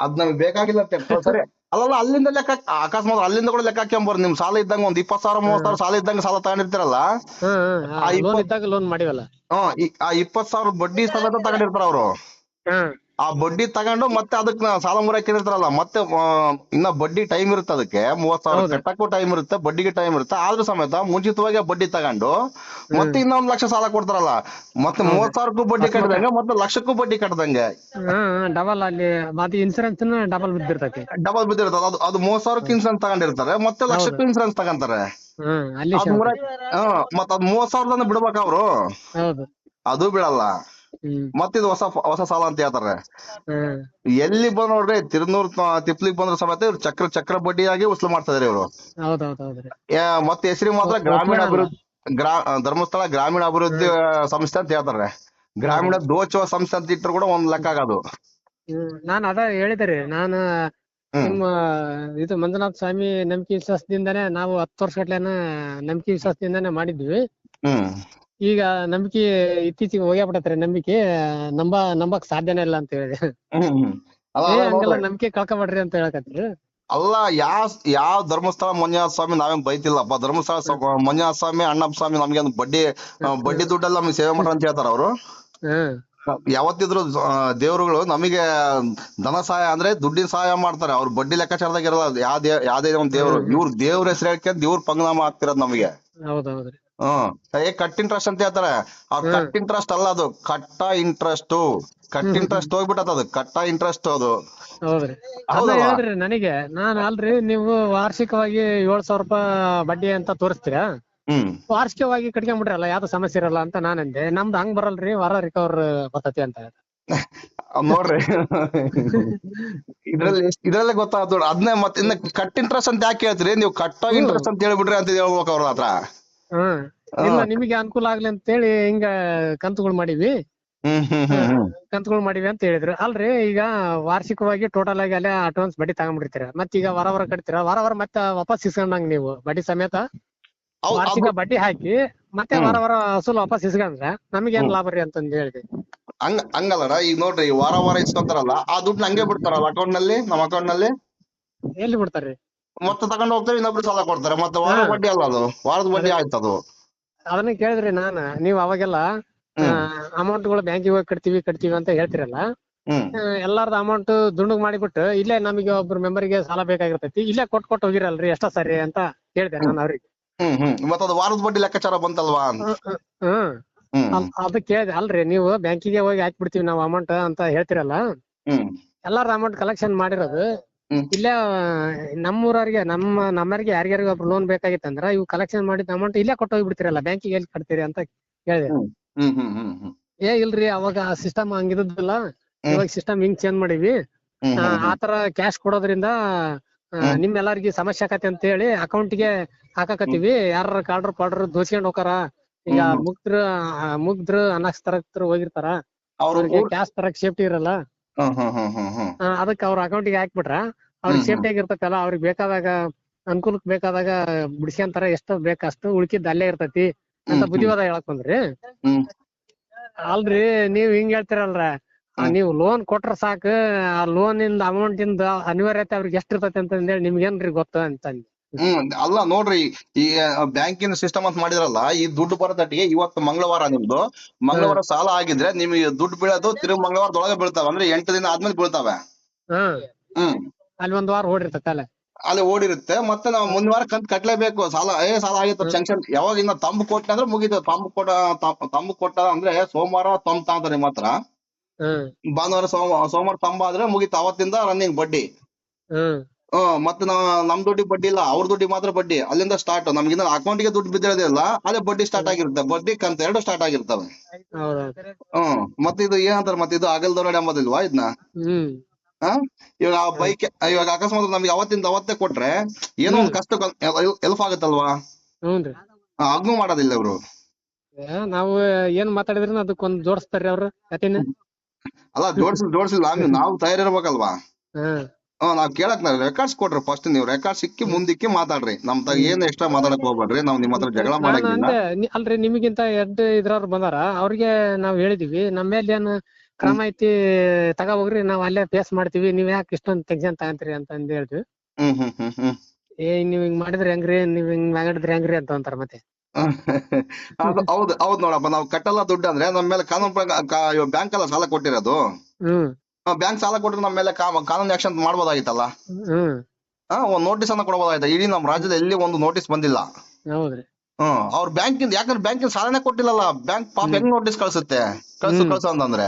ಅದ್ ನಮ್ಗೆ ಬೇಕಾಗಿಲ್ಲ. ಸರಿ. ಅಲ್ಲಲ್ಲ ಅಲ್ಲಿಂದ ಲೆಕ್ಕ ಅಕಸ್ಮಾತ್ ಅಲ್ಲಿಂದ ಕೂಡ ಲೆಕ್ಕ ಹಾಕೊಂಬರ್ ನಿಮ್ ಸಾಲ ಇದ್ದಂಗ ಒಂದ್ ಇಪ್ಪತ್ ಸಾವಿರ ಮೂವತ್ ಸಾವಿರ ಸಾಲ ಇದ್ದಂಗ ಸಾಲ ತಗೊಂಡಿರ್ತೀರಲ್ಲ? ಹ ಆ ಲೋನ್ ಮಾಡಿವಲ್ಲ? ಹ್ಮ್ ಈ- ಆ ಇಪ್ಪತ್ ಸಾವಿರ ಬಡ್ಡಿ ಸಮೇತ ತಗೊಂಡಿರ್ತಾರ ಅವ್ರು. ಆ ಬಡ್ಡಿ ತಗೊಂಡು ಮತ್ತೆ ಅದಕ್ಕೆ ಸಾಲ ಮುರಾಕಿರ್ತಾರಲ್ಲ ಮತ್ತೆ ಆ, ಇನ್ನ ಬಡ್ಡಿ ಟೈಮ್ ಇರುತ್ತೆ ಅದಕ್ಕೆ ಮೂವತ್ ಸಾವಿರ ಹೌದು. ಕಟ್ಟಕ್ಕೂ ಟೈಮ್ ಇರುತ್ತೆ ಬಡ್ಡಿಗೆ ಟೈಮ್ ಇರುತ್ತೆ ಆದ್ರೂ ಸಮೇತ ಮುಂಚಿತವಾಗಿ ಆ ಬಡ್ಡಿ ತಗೊಂಡು ಮತ್ತೆ ಇನ್ನೊಂದ್ ಲಕ್ಷ ಸಾಲ ಕೊಡ್ತಾರಲ್ಲ ಮತ್ತೆ ಮೂವತ್ ಸಾವಿರಕ್ಕೂ ಬಡ್ಡಿ ಕಟ್ಟದಂಗೆ ಮತ್ತೆ ಲಕ್ಷಕ್ಕೂ ಬಡ್ಡಿ ಕಟ್ಟದಂಗೆ ಡಬಲ್ ಅಲ್ಲಿ ಮತ್ತೆ ಇನ್ಸೂರೆನ್ಸ್ ಡಬಲ್ ಬಿದ್ದಿರ್ತೈತಿ. ಡಬಲ್ ಬಿದ್ದಿರ್ತದೆ ಅದು ಅದು ಮೂವತ್ ಸಾವಿರಕ್ಕೆ ಇನ್ಸೂರೆನ್ಸ್ ತಗೊಂಡಿರ್ತಾರೆ ಮತ್ತೆ ಲಕ್ಷಕ್ಕೂ ಇನ್ಸೂರೆನ್ಸ್ ತಗೊಂತಾರೆ. ಹ್ಮ್ ಅಲ್ಲಿ ಅದ್ ಮುರ ಹ್ಮ್ ಮತ್ತ ಅದ್ ಮೂವತ್ ಸಾವಿರದ ಬಿಡ್ಬೇಕ ಅವ್ರು. ಹೌದು. ಅದು ಬಿಡಲ್ಲ. ಮತ್ತಿದು ಹೊಸ ಹೊಸ ಸಾಲ ಅಂತ ಹೇಳ್ತಾರೆ. ಎಲ್ಲಿ ಬಂದ್ ನೋಡ್ರಿ ತಿರುನೂರ್ ತಿಪ್ಲಿಗ್ ಬಂದ್ರ ಸಮೇತ ಇವ್ರು ಚಕ್ರ ಚಕ್ರ ಬಡ್ಡಿಯಾಗಿ ವಸೂಲು ಮಾಡ್ತಾ ಇದಾರೆ ಇವರು ಮತ್ತ ಹೆಸರಿ ಮಾತ್ರ ಗ್ರಾಮೀಣ ಅಭಿವೃದ್ಧಿ ಗ್ರಾ ಧರ್ಮಸ್ಥಳ ಗ್ರಾಮೀಣ ಅಭಿವೃದ್ಧಿ ಸಂಸ್ಥೆ ಅಂತ ಹೇಳ್ತಾರೆ. ಗ್ರಾಮೀಣ ದೋಚುವ ಸಂಸ್ಥೆ ಅಂತ ಇಟ್ಟರು ಕೂಡ ಒಂದ್ ಲೆಕ್ಕ ಆಗೋದು. ನಾನ್ ಅದ ಹೇಳಿದ್ರಿ ನಾನು ನಿಮ್ಮ ಇದು ಮಂಜುನಾಥ ಸ್ವಾಮಿ ನಂಬಿಕೆ ವಿಶ್ವಾಸದಿಂದಾನೇ ನಾವು ಹತ್ತು ವರ್ಷಗಟ್ಲೆನ ನಂಬಿಕೆ ವಿಶ್ವಾಸದಿಂದಾನೇ ಮಾಡಿದ್ವಿ. ಈಗ ನಂಬಿಕೆ ಇತ್ತೀಚೆಗೆ ಹೋಗ್ಯಾಬಿಟ್ಟತ್ರಿ ನಂಬಿಕೆ ನಂಬ ನಂಬಕ್ ಸಾಧ್ಯನೇ ಇಲ್ಲ ಅಂತ ಹೇಳಿ ಹ್ಮ್ ಹ್ಮ್. ಅಲ್ಲ ಅಲ್ಲ ಹಂಗೆಲ್ಲ ನೋಡ್ರಿ. ನಂಬಿಕೆ ಕಳ್ಕೊಬೇಡ್ರಿ ಅಂತ ಹೇಳಕತ್ರಿ ಅಲ್ಲ ಯಾವ ಯಾವ ಧರ್ಮಸ್ಥಳ ಮಂಜುನಾಥ ಸ್ವಾಮಿ ನಾವೇನ್ ಬೈತಿಲ್ಲಪ್ಪ. ಧರ್ಮಸ್ಥಳ ಮಂಜುನಾಥ ಸ್ವಾಮಿ ಅಣ್ಣಪ್ಪ ಸ್ವಾಮಿ ನಮ್ಗೆ ಒಂದು ಬಡ್ಡಿ ಆ, ಬಡ್ಡಿ ದುಡ್ಡೆಲ್ಲ ನಮ್ಗೆ ಸೇವೆ ಮಾಡ್ರ ಅಂತ ಹೇಳ್ತಾರ ಅವರು. ಹ್ಮ್ ಯಾವತ್ತಿದ್ರು ಆ, ದೇವ್ರುಗಳು ನಮಗೆ ಧನ ಸಹಾಯ ಅಂದ್ರೆ ದುಡ್ಡಿನ ಸಹಾಯ ಮಾಡ್ತಾರೆ. ಅವ್ರು ಬಡ್ಡಿ ಲೆಕ್ಕಾಚಾರದಾಗ ಇರಲ್ಲ ಯಾವ್ದೇ ಯಾವ್ದೇ ಒಂದ್ ದೇವ್ರು ಇವ್ರ ದೇವ್ರ ಹೆಸರು ಹೇಳ್ಕೊಂಡ್ ಇವ್ರ ಪಂಗನಾಮ ಆಗ್ತಿರೋದ್ ನಮಗೆ. ಹೌದೌದ್ರಿ ಹ್ಮ್. ಏ ಕಟ್ ಇಂಟ್ರೆಸ್ಟ್ ಅಂತ ಹೇಳ್ತಾರೆ. ಆ ಕಟ್ ಇಂಟ್ರೆಸ್ಟ್ ಅಲ್ಲ ಅದು. ಕಟ್ಟ ಇಂಟ್ರೆಸ್ಟ್ ಕಟ್ ಇಂಟ್ರೆಸ್ಟ್ ಹೋಗ್ಬಿಟ್ಟದ ಅದು. ಕಟ್ಟ ಇಂಟ್ರೆಸ್ಟ್ ಅದು. ಹೌದ್ರಿ. ಅದ ನನಗೆ. ನಾನ್ ಅಲ್ರಿ ನೀವು ವಾರ್ಷಿಕವಾಗಿ ಏಳ್ ಸಾವಿರ ರೂಪಾಯಿ ಬಡ್ಡಿ ಅಂತ ತೋರಿಸ್ತೀರಾ? ಹ್ಮ್. ವಾರ್ಷಿಕವಾಗಿ ಕಟ್ಕೊಂಡ್ಬಿಟ್ರಲ್ಲ ಯಾವ್ದು ಸಮಸ್ಯೆ ಇರಲ್ಲ ಅಂತ ನಾನ್ ಅಂದೆ ನಮ್ದು ಹಂಗ್ ಬರಲ್ರಿ ವಾರ ರಿಕವರ್ ಬರ್ತತಿ ಅಂತ ಹೇಳ್ದ. ನೋಡ್ರಿ. ಇದ್ರಲ್ಲಿ ಇದ್ರಲ್ಲೇ ಗೊತ್ತಾಗ್ತದ ಅದನ್ನೇ ಮತ್ತೆ ಇನ್ನ ಕಟ್ ಇಂಟ್ರೆಸ್ಟ್ ಅಂತ ಯಾಕೆ ಹೇಳ್ತೀರಿ? ನೀವು ಕಟ್ಟೋ. ಇಂಟ್ರೆಸ್ಟ್ ಅಂತ ಹೇಳ್ಬಿಟ್ರಿ ಅಂತ ಹೇಳ್ಬೇಕು ಅವ್ರ ಹತ್ರ. ಹ್ಮ್ ಇಲ್ಲ ನಿಮಗೆ ಅನುಕೂಲ ಆಗ್ಲಿ ಅಂತ ಹೇಳಿ ಹಿಂಗ ಕಂತುಗಳು ಮಾಡಿವಿ ಕಂತುಗಳು ಮಾಡಿವಿ ಅಂತ ಹೇಳಿದ್ರು. ಅಲ್ರಿ ಈಗ ವಾರ್ಷಿಕವಾಗಿ ಟೋಟಲ್ ಆಗಿ ಅಲ್ಲೇ ಅಡ್ವಾನ್ಸ್ ಬಡ್ಡಿ ತಗೊಂಡ್ಬಿಡ್ತೀರ ಮತ್ತೀಗ ವಾರ ವಾರ ಕಟ್ತೀರಾ? ವಾರ ವಾರ ಮತ್ತೆ ವಾಪಸ್ ಇಸ್ಕೊಂಡಂಗ್ ನೀವು ಬಡ್ಡಿ ಸಮೇತ? ವಾರ್ಷಿಕ ಬಡ್ಡಿ ಹಾಕಿ ಮತ್ತೆ. ವಾರ ವಾರ ಅಸಲು ವಾಪಸ್ ಇಸ್ಕೊಂಡ್ರೆ ನಮಗೇನ್ ಲಾಭ ರೀ ಅಂತಂದ್ ಹೇಳಿದೆ ಹಂಗ ಹಂಗಲ್ಲಡ ಈಗ ನೋಡ್ರಿ ವಾರ ವಾರ ಇಸ್ಕೊಂತಾರಲ್ಲ ಆ ದುಡ್ಡು ಹಂಗೆ ಬಿಡ್ತಾರಲ್ಲ ಅಕೌಂಟ್ನಲ್ಲಿ ನಮ್ಮ ಅಕೌಂಟ್ನಲ್ಲಿ? ಎಲ್ಲಿ ಬಿಡ್ತಾರ್ರಿ? ಮತ್ತೆ ತಗೊಂಡ್ ಹೋಗ್ತಾರೆ ಇನ್ನೊಬ್ರು ಸಾಲ ಕೊಡ್ತಾರೆ. ಮತ್ತೆ ವಾರ ಹಾ. ಬಡ್ಡಿ ಅಲ್ಲ ಅದು. ವಾರದ ಬಡ್ಡಿ ಆಯ್ತು ಅದು ಅದನ್ನ ಕೇಳಿದ್ರಿ ನಾನ. ನೀವ್ ಅವಾಗೆಲ್ಲ ಅಮೌಂಟ್ಗಳು ಬ್ಯಾಂಕಿಗೆ ಹೋಗಿ ಕಟ್ತೀವಿ ಕಟ್ತೀವಿ ಅಂತ ಹೇಳ್ತಿರಲ್ಲ. ಹ್ಮ್. ಎಲ್ಲಾರ್ದು ಅಮೌಂಟ್ ದುಂಡು ಮಾಡಿಬಿಟ್ಟು ಇಲ್ಲೇ ನಮಗೆ ಒಬ್ರು ಮೆಂಬರ್ಗೆ ಸಾಲ ಬೇಕಾಗಿರ್ತೈತಿ. ಇಲ್ಲೇ ಕೊಟ್ ಕೊಟ್ಟು ಹೋಗಿರಲ್ರಿ ಎಷ್ಟ ಸರಿ ಅಂತ ಹೇಳ್ದೆ ನಾನು ಅವ್ರಿಗೆ. ಹ್ಮ್ ಹ್ಮ್. ಮತ್ತೆ ಅದು ವಾರದ ಬಡ್ಡಿ ಲೆಕ್ಕಾಚಾರ ಬಂತಲ್ವಾ? ಅಂತ ಹ್ಮ್. ಅದ್ ಕೇಳಿದೆ ಅಲ್ರಿ ನೀವು ಬ್ಯಾಂಕಿಗೆ ಹೋಗಿ ಹಾಕ್ಬಿಡ್ತೀವಿ ನಾವು ಅಮೌಂಟ್ ಅಂತ ಹೇಳ್ತಿರಲ್ಲ. ಹ್ಮ್. ಎಲ್ಲಾರ ಅಮೌಂಟ್ ಕಲೆಕ್ಷನ್ ಮಾಡಿರೋದು. ಇಲ್ಲೇ ನಮ್ಮೂರವ್ರಿಗೆ ನಮ್ಮ ನಮ್ಮರಿಗೆ ಯಾರ್ಯಾರಿಗೆ ಒಬ್ರು ಲೋನ್ ಬೇಕಾಗಿತ್ತಂದ್ರ ಇವು ಕಲೆಕ್ಷನ್ ಮಾಡಿದ ಅಮೌಂಟ್ ಇಲ್ಲೇ ಕೊಟ್ಟು ಹೋಗ್ಬಿಡ್ತೀರಲ್ಲ ಬ್ಯಾಂಕಿಗೆ ಎಲ್ಲಿ ಕಟ್ತೀರಿ ಅಂತ ಕೇಳಿದೆ. ಏ ಇಲ್ರಿ ಅವಾಗ ಸಿಸ್ಟಮ್ ಹಂಗಿದ್ದಿಲ್ಲ. ಇವಾಗ ಸಿಸ್ಟಮ್ ಹಿಂಗ್ ಚೇಂಜ್ ಮಾಡಿವಿ ಆತರ ಕ್ಯಾಶ್ ಕೊಡೋದ್ರಿಂದ ನಿಮ್ಮೆಲ್ಲರಿಗೆ ನಿಮ್ ಎಲ್ಲಾರ್ಗಿ ಸಮಸ್ಯೆ ಆಕತಿ ಅಂತ ಹೇಳಿ ಅಕೌಂಟ್ಗೆ ಹಾಕಾಕತ್ತೀವಿ. ಯಾರ ಕಾರ್ಡ್ರ್ ಪಾಡ್ರ್ ದೋಚ್ಕೊಂಡ್ ಹೋಗಾರ ಈಗ ಮುಗ್ದ್ರ. ಮುಗ್ದ್ರ ಅನಕ್ಷರಸ್ಥರು ಹೋಗಿರ್ತಾರ. ಅವ್ರು ಅವ್ರಿಗೆ ಕ್ಯಾಶ್ ತರಕ್ ಸೇಫ್ಟಿ ಇರಲ್ಲ. ಹ್ಮ್ ಹ್ಮ್ ಹ್ಮ್ ಹ್ಮ್ ಹ್ಮ್ ಆ, ಅದಕ್ಕ ಅವ್ರ ಅಕೌಂಟಿಗೆ ಹಾಕ್ಬಿಟ್ರ ಅವ್ರಿಗೆ. ಸೇಫ್ಟಿ ಆಗಿರ್ತೈತಲ್ಲ ಅವ್ರಿಗೆ ಬೇಕಾದಾಗ ಅನುಕೂಲಕ್ಕೆ ಬೇಕಾದಾಗ ಬಿಡಿಸ್ಕೊಂತಾರ ಎಷ್ಟು ಬೇಕ ಅಷ್ಟು ಉಳ್ಕಿದ್ ಅಲ್ಲೇ ಇರ್ತೈತಿ ಅಂತ. ಬುದ್ಧಿವಾದ ಹೇಳಕ್ ಬಂದ್ರಿ ಹ್ಮ್. ಅಲ್ರಿ ನೀವ್ ಹಿಂಗ್ ಹೇಳ್ತಿರಲ್ರ ಆ. ನೀವು ಲೋನ್ ಕೊಟ್ರ ಸಾಕು ಆ ಲೋನ್ ಇಂದ ಅಮೌಂಟ್ ಇಂದ ಅನಿವಾರ್ಯತೆ ಅವ್ರಿಗೆ ಎಷ್ಟ್ ಇರ್ತೈತಿ ಅಂತ ಹೇಳಿ ನಿಮ್ಗೇನ್ರಿ ಗೊತ್ತ ಅಂತ ಅಂದೆ. ಹ್ಮ್ ಅಲ್ಲ ನೋಡ್ರಿ ಈ ಬ್ಯಾಂಕಿನ ಸಿಸ್ಟಮ್ ಅಂತ ಮಾಡಿದ್ರಲ್ಲ ಈ ದುಡ್ಡು ಬರೋದಟ್ಟಿಗೆ ಇವತ್ತು ಮಂಗಳವಾರ ನಿಮ್ದು. ಮಂಗಳವಾರ ಸಾಲ ಆಗಿದ್ರೆ ನಿಮಗೆ ದುಡ್ಡು ಬೀಳೋದು ತಿರುಗಿ ಮಂಗಳವಾರದೊಳಗೆ ಬೀಳ್ತಾವ. ಅಂದ್ರೆ ಎಂಟು ದಿನ ಆದ್ಮೇಲೆ ಬೀಳ್ತಾವೆ. ಹಾ ಹ್ಮ್. ಅಲ್ಲಿ ಒಂದ್ ವಾರ ಓಡಿರ್ತೈತೆ ಅಲ್ಲ. ಅಲ್ಲಿ ಓಡಿರುತ್ತೆ. ಮತ್ತೆ ನಾವು ಮುಂದಿನ ವಾರ ಕಂತ್ ಕಟ್ಲೇಬೇಕು. ಸಾಲ ಏ ಸಾಲ ಆಗಿತ್ತು ಸಂಕ್ಷನ್ ಯಾವಾಗ ಇನ್ನ ತಂಬ್ ಕೊಟ್ಟೆ ಅಂದ್ರೆ ಮುಗಿತು. ತಂಬ್ ಕೊಟ್ಟ ತಂಬ್ ಕೊಟ್ಟ ಅಂದ್ರೆ ಸೋಮವಾರ ತಂಬ್ ತಾಂತ ನಿಮ್ಮ ಹತ್ರ. ಭಾನುವಾರ ಸೋಮ ಸೋಮವಾರ ತಂಬ ಆದ್ರೆ ಮುಗಿತ. ಅವತ್ತಿಂದ ರನ್ನಿಂಗ್ ಬಡ್ಡಿ. ಹ್ಮ್. ಹ್ಮ್ ಮತ್ತೆ ನಾವ್ ನಮ್ ದುಡ್ಡಿಗೆ ಬಡ್ಡಿ ಇಲ್ಲ ಅವ್ರ ದುಡ್ಡಿಗೆ ಮಾತ್ರ ಬಡ್ಡಿ. ಅಲ್ಲಿಂದ ಸ್ಟಾರ್ಟ್ ನಮ್ಗಿನ್ನ ಅಕೌಂಟಿಗೆ ದುಡ್ಡು ಬಿದ್ದಿರೋದಿಲ್ಲ ಅದೇ ಬಡ್ಡಿ ಸ್ಟಾರ್ಟ್ ಆಗಿರುತ್ತೆ. ಬಡ್ಡಿ ಕಂತ ಎರಡು ಸ್ಟಾರ್ಟ್ ಆಗಿರ್ತವೆ. ಹೌದೌದು ಹ್ಮ್. ಮತ್ತೆ ಇದು ಏನಂತಾರೆ ಮತ್ತೆ ಇದು ಅಗಲ್ದೊರಡೆ ಇಲ್ವಾ ಇದನ್ನ ಹ್ಮ್. ಹಾ ಇವಾಗ ಆ ಬೈಕ್ ಇವಾಗ ಅಕಸ್ಮಾತ್ ನಮ್ಗೆ ಅವತ್ತಿಂದ ಅವತ್ತೇ ಕೊಟ್ರೆ ಏನೋ ಒಂದ್ ಕಷ್ಟ ಎಲ್ಪ್ ಆಗುತ್ತಲ್ವಾ? ಹ್ಞೂನ್ರಿ ಅಗ್ನು ಮಾಡೋದಿಲ್ಲ ಇವ್ರು. ಏ, ನಾವು ಏನ್ ಮಾತಾಡಿದ್ರ ಅದಕ್ಕೊಂದ್ ಜೋಡಿಸ್ತಾರ್ರಿ ಅವ್ರು ಕತಿನ ಅಲ್ಲ ಜೋಡಿಸಿಲ್ಲ ಜೋಡಿಸಿಲ್ಲ ನಾವು ತಯಾರಿರ್ಬೇಕಲ್ವಾ? ಹ್ಮ್. ಹ್ಮ್ ನಾವ್ ಕೇಳಕ್ ನಾವ್ ರೆಕಾರ್ಡ್ಸ್ ಕೊಡ್ರಿ ಫಸ್ಟ್ ನೀವು. ರೆಕಾರ್ಡ್ ಸಿಕ್ಕಿ ಮುಂದಿಕ್ಕಿ ಮಾತಾಡ್ರಿ. ನಮ್ ತಾಗ ಏನ್ ಎಕ್ಸ್ಟ್ರಾ ಮಾತಾಡಕ್ ಹೋಗ್ಬೇಡ್ರಿ. ನಾವ್ ನಿಮ್ ಹತ್ರ ಜಗಳ ನಾನು ಮಾಡಂಗಿಲ್ಲ. ಅಂದೆ ನಿ- ಅಲ್ರಿ ನಿಮಗಿಂತ ಎಡ್ ಇದ್ರವ್ರು ಬಂದಾರ. ಅವ್ರಿಗೆ ನಾವ್ ಹೇಳಿದೀವಿ ನಮ್ಮ ಮೇಲೆ ಏನ್ ಕ್ರಮ ಐತಿ ತಗೋ ಹೋಗ್ರಿ ನಾವ್ ಅಲ್ಲೇ ಫೇಸ್ ಮಾಡ್ತೀವಿ. ನೀವ್ ಯಾಕೆ ಇಷ್ಟೊಂದ್ ಟೆನ್ಷನ್ ತಗಂತೀರಿ? ಅಂತ ಅಂದ್ ಹೇಳ್ತೀವಿ ಹ್ಮ್ ಹ್ಮ್ ಹ್ಮ್ ಹ್ಮ್. ಏ ನೀವ್ ಹಿಂಗ್ ಮಾಡಿದ್ರೆ ಹೆಂಗ್ರಿ? ನೀವ್ ಹಿಂಗ್ ಮಾಡಿದ್ರೆ ಹೆಂಗ್ರಿ? ಅಂತ ಅಂತಾರ ಮತ್ತೆ. ಅದು ಹೌದು ಹೌದ್ ನೋಡಪ್ಪ. ನಾವ್ ಕಟ್ಟಲ್ಲ ದುಡ್ಡು ಅಂದ್ರೆ ನಮ್ಮ ಮೇಲೆ ಕಾನೂನು ಬ್ಯಾಂಕ್ ಎಲ್ಲ ಸಾಲ ಕೊಟ್ಟಿರೋದು. ಹ್ಮ್. ಬ್ಯಾಂಕ್ ಸಾಲ ಕೊಟ್ಟರೆ ನಮ್ಮ ಮೇಲೆ ಕಾ- ಕಾನೂನು ಆಕ್ಷನ್ ಮಾಡ್ಬೋದಾಗಿತ್ತಲ್ಲ? ಹ್ಮ್. ಹಾ ಒಂದ್ ನೋಟಿಸ್ ಅನ್ನ ಕೊಡಬಹುದಾಗಿತ್ತು ಇಡೀ ನಮ್ಮ ರಾಜ್ಯದಲ್ಲಿ ಎಲ್ಲಿ ಒಂದು ನೋಟಿಸ್ ಬಂದಿಲ್ಲ. ಹೌದ್ರಿ. ಹ್ಮ್ ಅವ್ರ ಬ್ಯಾಂಕಿಂದ ಯಾಕಂದ್ರೆ ಬ್ಯಾಂಕಿನ ಸಾಲನೇ ಕೊಟ್ಟಿಲ್ಲಲ್ಲ ಬ್ಯಾಂಕ್ ಪಾಪ ಹೆಂಗ್ ನೋಟಿಸ್ ಕಳ್ಸುತ್ತೆ? ಕಳ್ಸು ಹ್ಮ್. ಕಳ್ಸು ಅಂತಂದ್ರೆ.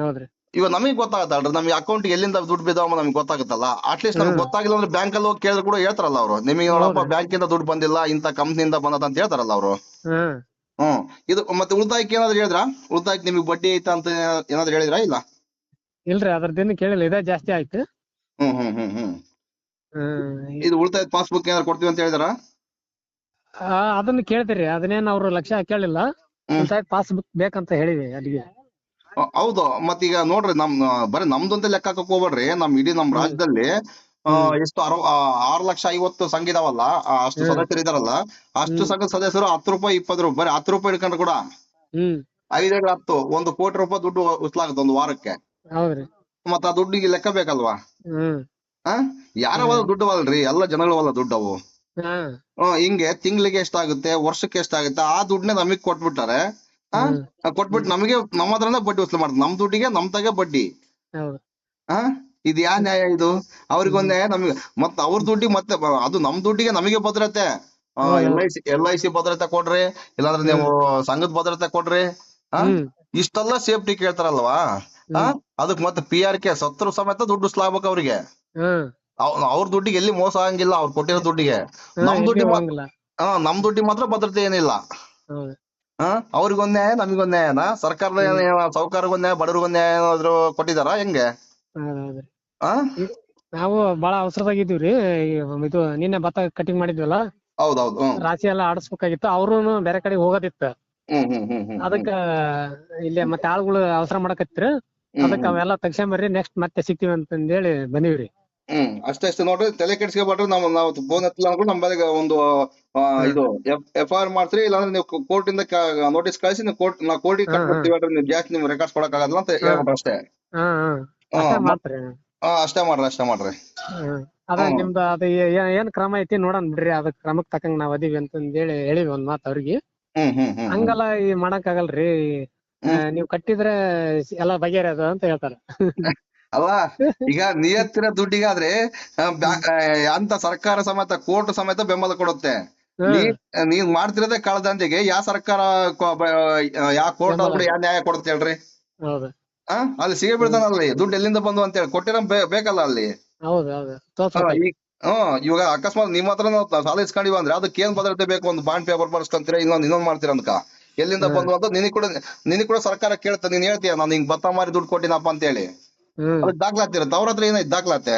ಹೌದ್ರಿ. ಇವಾಗ ನಮಗೆ ಗೊತ್ತಾಗತ್ತಲ್ರಿ ನಮ್ಗೆ ಅಕೌಂಟ್ ಎಲ್ಲಿಂದ ದುಡ್ಡು ಬಿದ್ದಾವ ನಮ್ಗೆ ಗೊತ್ತಾಗುತ್ತಲ್ಲ. ಅಟ್ಲೀಸ್ಟ್ ನಮ್ಗೆ ಹ್ಮ್. ಗೊತ್ತಾಗಿಲ್ಲ ಅಂದ್ರೆ ಬ್ಯಾಂಕ್ ಅಲ್ಲಿ ಹೋಗಿ ಕೇಳಿದ್ರು ಕೂಡ ಹೇಳ್ತಾರಲ್ಲ ಅವರು. ನಿಮಗೆ ನೋಡಪ್ಪ ಬ್ಯಾಂಕ್ ಬ್ಯಾಂಕಿಂದ ದುಡ್ಡು ಬಂದಿಲ್ಲ ಇಂತ ಕಂಪ್ನಿಯಿಂದ ಬಂದದ ಅಂತ ಹೇಳ್ತಾರಲ್ಲ ಅವರು. ಹ್ಮ್. ಹ್ಮ್. ಇದು ಮತ್ತೆ ಉಳಿತಾಯಕ್ಕೆ ಏನಾದ್ರು ಹೇಳಿದ್ರ? ಉಳಿತಾಯಕ್ಕೆ ನಿಮಗೆ ಬಡ್ಡಿ ಐತ ಅಂತ ಏನಾದ್ರು ಹೇಳಿದ್ರ ಇಲ್ಲ? ಇಲ್ರಿ ಅದ್ರದ್ದೇನು ಕೇಳಿಲ್ಲ ಇದೇ ಜಾಸ್ತಿ ಆಯ್ತು. ಹ್ಮ್ ಹ್ಮ್ ಹ್ಮ್ ಹ್ಮ್. ಹ್ಮ್ ಇದು ಉಳಿತಾಯ ಪಾಸ್ಬುಕ್ ಏನಾದ್ರು ಕೊಡ್ತೀವಿ ಅಂತ ಹೇಳಿದಾರ? ಆ, ಅದನ್ನ ಕೇಳ್ತೀರಿ ಅದನ್ನೇನ್ ಅವ್ರು ಲಕ್ಷ್ಯ ಕೇಳಿಲ್ಲ. ಹ್ಮ್. ಪಾಸ್ ಬುಕ್ ಬೇಕಂತ ಹೇಳಿವಿ ಅಲ್ಲಿಗೆ. ಹೌದು ಮತ್ತೀಗ ನೋಡ್ರಿ ನಮ್ ಬರೀ ನಮ್ದು ಅಂತ ಲೆಕ್ಕ ಹಾಕಕ್ ಹೋಗ್ಬೇಡ್ರಿ ನಮ್ ಇಡೀ ನಮ್ ರಾಜ್ಯದಲ್ಲಿ ಆ. ಎಷ್ಟು ಅರವ ಆ, ಆರ್ ಲಕ್ಷ ಐವತ್ತು ಸಂಘ ಇದಾವಲ್ಲ ಆ, ಅಷ್ಟು ಹ್ಮ್. ಸದಸ್ಯರು ಇದಾರಲ್ಲ ಅಷ್ಟು ಸಂಘ ಸಂಘದ ಸದಸ್ಯರು ಹತ್ತು ರೂಪಾಯಿ ಇಪ್ಪತ್ತು ರೂಪಾಯಿ ಬರೀ ಹತ್ತು ರೂಪಾಯಿ ಇಟ್ಕೊಂಡ್ರು ಕೂಡ ಹ್ಮ್. ಐದೈದು ಹತ್ತು ಒಂದು ಕೋಟಿ ರೂಪಾಯಿ ದುಡ್ಡು ಉಸ್ಲಾಗುತ್ತೆ ಒಂದು ವಾರಕ್ಕೆ. ಹೌದ್ರಿ. ಮತ್ತ ಆ ದುಡ್ಡಿಗೆ ಲೆಕ್ಕ ಬೇಕಲ್ವಾ? ಹ್ಮ್. ಆ? ಯಾರವಲ್ಲ ದುಡ್ಡು ಅಲ್ರಿ ಎಲ್ಲ ಜನಗಳವಲ್ಲ ದುಡ್ಡು ಅವು. ಹಾ. ಹ್ಮ್, ಹಿಂಗೆ ತಿಂಗ್ಳಿಗೆ ಎಷ್ಟಾಗುತ್ತೆ ವರ್ಷಕ್ಕೆ ಎಷ್ಟಾಗುತ್ತೆ ಆ ದುಡ್ಡನ್ನೇ ನಮಗ್ ಕೊಟ್ಬಿಟ್ಟಾರೆ. ಆ. ಕೊಟ್ಬಿಟ್ಟು ನಮಗೆ ನಮ್ಮ ಹತ್ರನೇ ಬಡ್ಡಿ ವಸೂಲು ಮಾಡ್ತಾರೆ. ನಮ್ ದುಡ್ಡಿಗೆ ನಮ್ ತಗ ಬಡ್ಡಿ. ಹೌದು. ಆ? ಇದು ಯಾ ನ್ಯಾಯ ಇದು? ಅವ್ರಿಗೊಂದ್ ನಮಗೆ. ಮತ್ತೆ ಅವ್ರ ದುಡ್ಡಿಗೆ ಮತ್ತೆ ಬ- ಅದು ನಮ್ ದುಡ್ಡಿಗೆ ನಮಗೆ ಭದ್ರತೆ. L I C L I C ಭದ್ರತೆ ಕೊಡ್ರಿ ಇಲ್ಲಾಂದ್ರೆ ನೀವು ಸಂಘದ ಭದ್ರತೆ ಕೊಡ್ರಿ ಆ? ಹ್ಮ್. ಇಷ್ಟೆಲ್ಲ ಸೇಫ್ಟಿ ಕೇಳ್ತಾರಲ್ವಾ. ಅದಕ್ ಮತ್ತೆ ಪಿ ಆರ್ ಕೆ ಸತ್ರು ಸಮೇತ ದುಡ್ಡು ಸ್ಲಾಬಕ್ ಅವ್ರಿಗೆ. ಅವ್ರ ದುಡ್ಡಿಗೆ ಎಲ್ಲಿ ಮೋಸ ಆಗಂಗಿಲ್ಲ ಅವ್ರು ಕೊಟ್ಟಿರೋ ದುಡ್ಡಿಗೆ. ನಮ್ ದುಡ್ಡಿ ಹಾ ನಮ್ ದುಡ್ಡಿ ಮಾತ್ರ ಭದ್ರತೆ ಏನಿಲ್ಲ. ಹಾ ಅವ್ರಿಗೊಂದ್ ನ್ಯಾಯ ನಮಗೊಂದ್ ನ್ಯಾಯನ? ಸರ್ಕಾರದ ಸಾವುಕಾರಗೊಂದ್ ನ್ಯಾಯ ಬಡವ್ರಿಗೊಂದ್ ನ್ಯಾಯ ಏನಾದ್ರು ಕೊಟ್ಟಿದಾರ ಹೆಂಗೆ? ನಾವು ಬಾಳ ಅವಸರದಾಗಿದ್ದೀವ್ರಿ ಇದು ನಿನ್ನೆ ಭತ್ತ ಕಟಿಂಗ್ ಮಾಡಿದ್ವಲ್ಲ? ಹೌದೌದು ರಾಶಿ ಎಲ್ಲಾ ಆಡಿಸ್ಬೇಕಾಗಿತ್ತು. ಅವ್ರು ಬೇರೆ ಕಡೆ ಹೋಗೋದಿತ್ತು. ಅದಕ್ಕ ಇಲ್ಲೇ ಮತ್ತೆ ಆಳುಗಳು ಅವಸರ ಮಾಡಕತ್ತಿರ ಅದಕ್ಕ ಅವೆಲ್ಲ ತಗ್ಸ್ಕೊಂಬರ್ರಿ ನೆಕ್ಸ್ಟ್ ಮತ್ತೆ ಸಿಗ್ತೀವಿ ಅಂತಂದೇಳಿ ಬಂದಿವ್ರಿ. ಹ್ಮ್ ಅಷ್ಟೇ ಅಷ್ಟೇ ನೋಡ್ರಿ ತಲೆ ಕೆಡಿಸ್ಕೊಬೇಡ್ರಿ ನಾವ್ ನಾವ್ ಫೋನ್ ಎತ್ತಲ್ಲ ಅನ್ಕೊಂಡು ನಮ್ಮ ಬಳಿಗೆ ಒಂದು ಆ, ಇದು ಎಫ್ ಐ ಆರ್ ಮಾಡ್ತೀರಿ ಇಲ್ಲಾಂದ್ರೆ ನೀವು ಕೋರ್ಟ್ ಇಂದ ನೋಟಿಸ್ ಕಳಿಸಿ ನೀವು ಕೋರ್ಟ್ ನಾವು ಕೋರ್ಟಿಗೆ ಕಟ್ ಕಟ್ಬಿಡ್ತೀವಿ ಹೇಳ್ರಿ ನೀವು ಜಾಸ್ತಿ ನಿಮ್ ರೆಕಾರ್ಡ್ಸ್ ಕೊಡಕ್ ಆಗಲ್ಲ ಅಂತ ಹೇಳ್ಬಿಟ್ರು ಅಷ್ಟೇ. ಹಾ ಹಾ ಹಾ, ಅಷ್ಟೇ ಮ- ಮಾಡ್ತ್ರಿ ಹಾ ಅಷ್ಟೇ ಮಾಡ್ರಿ ಅಷ್ಟೇ ಮಾಡ್ರಿ. ಹ್ಮ್. ಅದ ಹ್ಮ್. ನಿಮ್ದು ಅದ ಏ- ಏನ್ ಕ್ರಮ ಐತಿ ನೋಡೋಣ ಬಿಡ್ರಿ ಅದ ಕ್ರಮಕ್ ತಕ್ಕಂಗ್ ನಾವ್ ಅದೀವಿ ಅಂತಂದೇಳಿ ಹೇಳಿವಿ ಒಂದ್ ಮಾತ್ ಅವ್ರಿಗೆ. ಹ್ಮ್ ಹ್ಮ್ ಹ್ಮ್ ಹ್ಮ್. ಹಂಗಲ್ಲ ಈ ಮಾಡಕ್ ಆಗಲ್ರಿ. ನೀವ್ ಕಟ್ಟಿದ್ರೆ ಎಲ್ಲ ಬಗೆಹರಿಯೋದು ಅಂತ ಹೇಳ್ತಾರೆ. ಅಲ್ವಾ ಈಗ ನಿಯತ್ತಿನ ದುಡ್ಡಿಗಾದ್ರೆ ಅಂತ ಸರ್ಕಾರ ಸಮೇತ ಕೋರ್ಟ್ ಸಮೇತ ಬೆಂಬಲ ಕೊಡುತ್ತೆ. ನೀವ್ ಮಾಡ್ತಿರೋದೇ ಕಳದಂತೆಗೆ ಯಾವ ಸರ್ಕಾರ ಯಾವ ಕೋರ್ಟ್ ಅವ್ರು ಯಾವ ನ್ಯಾಯ ಕೊಡುತ್ತೆ ಹೇಳ್ರಿ. ಅಲ್ಲಿ ಸಿಗೇ ಬಿಡ್ತಾನಲ್ಲಿ ದುಡ್ಡು ಎಲ್ಲಿಂದ ಬಂದು ಅಂತ ಹೇಳಿ ಕೊಟ್ಟಿರೋ ಬೇಕಲ್ಲ ಅಲ್ಲಿ. ಹ್ಮ್ ಇವಾಗ ಅಕಸ್ಮಾತ್ ನಿಮ್ ಹತ್ರ ನಾವು ಸಾಲ ಇಸ್ಕೊಂಡಿವ ಅಂದ್ರೆ ಅದಕ್ಕೆ ಏನ್ ಭದ್ರತೆ ಬೇಕು ಒಂದು ಬಾಂಡ್ ಪೇಪರ್ ಬರ್ಸ್ಕೊಂತೀರ ಇನ್ನೊಂದ್ ಇನ್ನೊಂದ್ ಮಾಡ್ತೀರ ಅನ್ಕ ಎಲ್ಲಿಂದ. ಬಂದು ಅಂತ ನಿನಗ್ ಕೂಡ ನಿನಗ್ ಕೂಡ ಸರ್ಕಾರ ಕೇಳ್ತ ನೀನ್ ಹೇಳ್ತೀಯ ನಾನು ಹಿಂಗ್ ಭತ್ತ ಮಾರಿ ದುಡ್ಡು ಕೊಟ್ಟಿನಪ್ಪ ಅಂತ ಹೇಳಿ ಅದಕ್ಕೆ ದಾಖಲಾತಿ ಇರುತ್ತೆ ಅವ್ರ ಹತ್ರ ಏನೈತೆ ದಾಖಲಾತೆ?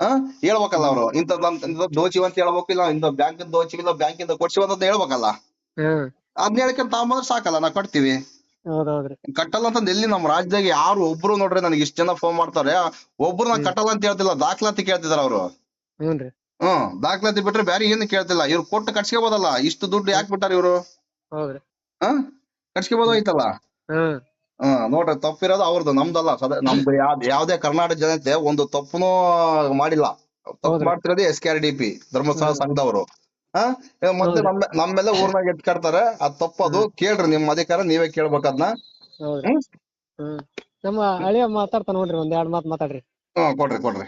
ಹಾ ಹೇಳ್ಬೇಕಲ್ಲ ಅವರು. ಇಂತ ದೋಚಿವ ಅಂತ ಹೇಳ್ಬೇಕು ಇಲ್ಲ ಇಂತ ಬ್ಯಾಂಕ್ ದೋಚಿವಿಲ್ಲ ಬ್ಯಾಂಕ್ ಇಂದ ಕೊಡ್ಸಿವ ಅಂತ ಹೇಳ್ಬೇಕಲ್ಲ. ಅದ್ನ ಹೇಳ್ಕೊಂಡ್ ತಗೊಂಬಂದ್ರೆ ಸಾಕಲ್ಲ ನಾ ಕಟ್ತೀವಿ. ಕಟ್ಟಲ್ಲ ಅಂತ ಎಲ್ಲಿ ನಮ್ ರಾಜ್ಯದಾಗ ಯಾರು ಒಬ್ರು ನೋಡ್ರಿ ನನಗೆ ಇಷ್ಟ ಜನ ಫೋನ್ ಮಾಡ್ತಾರೆ ಒಬ್ರು ನಾ ಕಟ್ಟಲ್ಲ ಅಂತ ಹೇಳ್ತಿಲ್ಲ ದಾಖಲಾತಿ ಕೇಳ್ತಿದಾರ ಅವ್ರು. ಹ್ಮ್ ದಾಖಲಾತಿ ಬಿಟ್ರೆ ಬೇರೆ ಏನು ಕೇಳ್ತಿಲ್ಲ. ಇವ್ರು ಕೊಟ್ಟು ಕಟ್ಸ್ಕೊಬೋದಲ್ಲ ಇಷ್ಟು ದುಡ್ಡು ಯಾಕೆ ಬಿಟ್ಟಾರ ಇವ್ರು? ಹೌದ್ರಿ. ಹಾ ಕಟ್ಸ್ಕೊಬೋದಾಯ್ತಲ್ಲ ಹ್ಮ್ ಹಾ. ನೋಡ್ರಿ ತಪ್ಪಿರೋದು ಅವ್ರದ್ದು ನಮ್ದಲ್ಲ. ಸದ ನಮ್ದು ಯಾವ್ದ್ ಯಾವ್ದೇ ಕರ್ನಾಟಕ ಜನತೆ ಒಂದು ತಪ್ಪುನೂ ಮಾಡಿಲ್ಲ. ತಪ್ಪು ಮಾಡ್ತಿರೋದು ಮಾಡ್ತಿರೋದೇ S K R D P Dharmasthala. ಸಂಘದವರು. ಹಾ ಇವಾಗ ಮತ್ತೆ ಹೌದ್ರಿ. ನಮ್ಮ ನಮ್ಮೆಲ್ಲ ಊರ್ನಾಗ ಎತ್ಕಡ್ತಾರೆ ಅದ್ ತಪ್ಪದು. ಕೇಳ್ರಿ ನಿಮ್ಮ ಅಧಿಕಾರ ನೀವೇ ಕೇಳ್ಬೇಕದ್ನ ಹೌದ್ರಿ. ಹ್ಮ್? ಹ್ಮ್. ನಮ್ಮ ಅಳಿಯ ಮಾತಾಡ್ತಾನ ನೋಡ್ರಿ ಒಂದ್ ಎರಡ್ ಮಾತ್ ಮಾತಾಡ್ರಿ. ಹ್ಮ್ ಕೊಡ್ರಿ ಕೊಡ್ರಿ.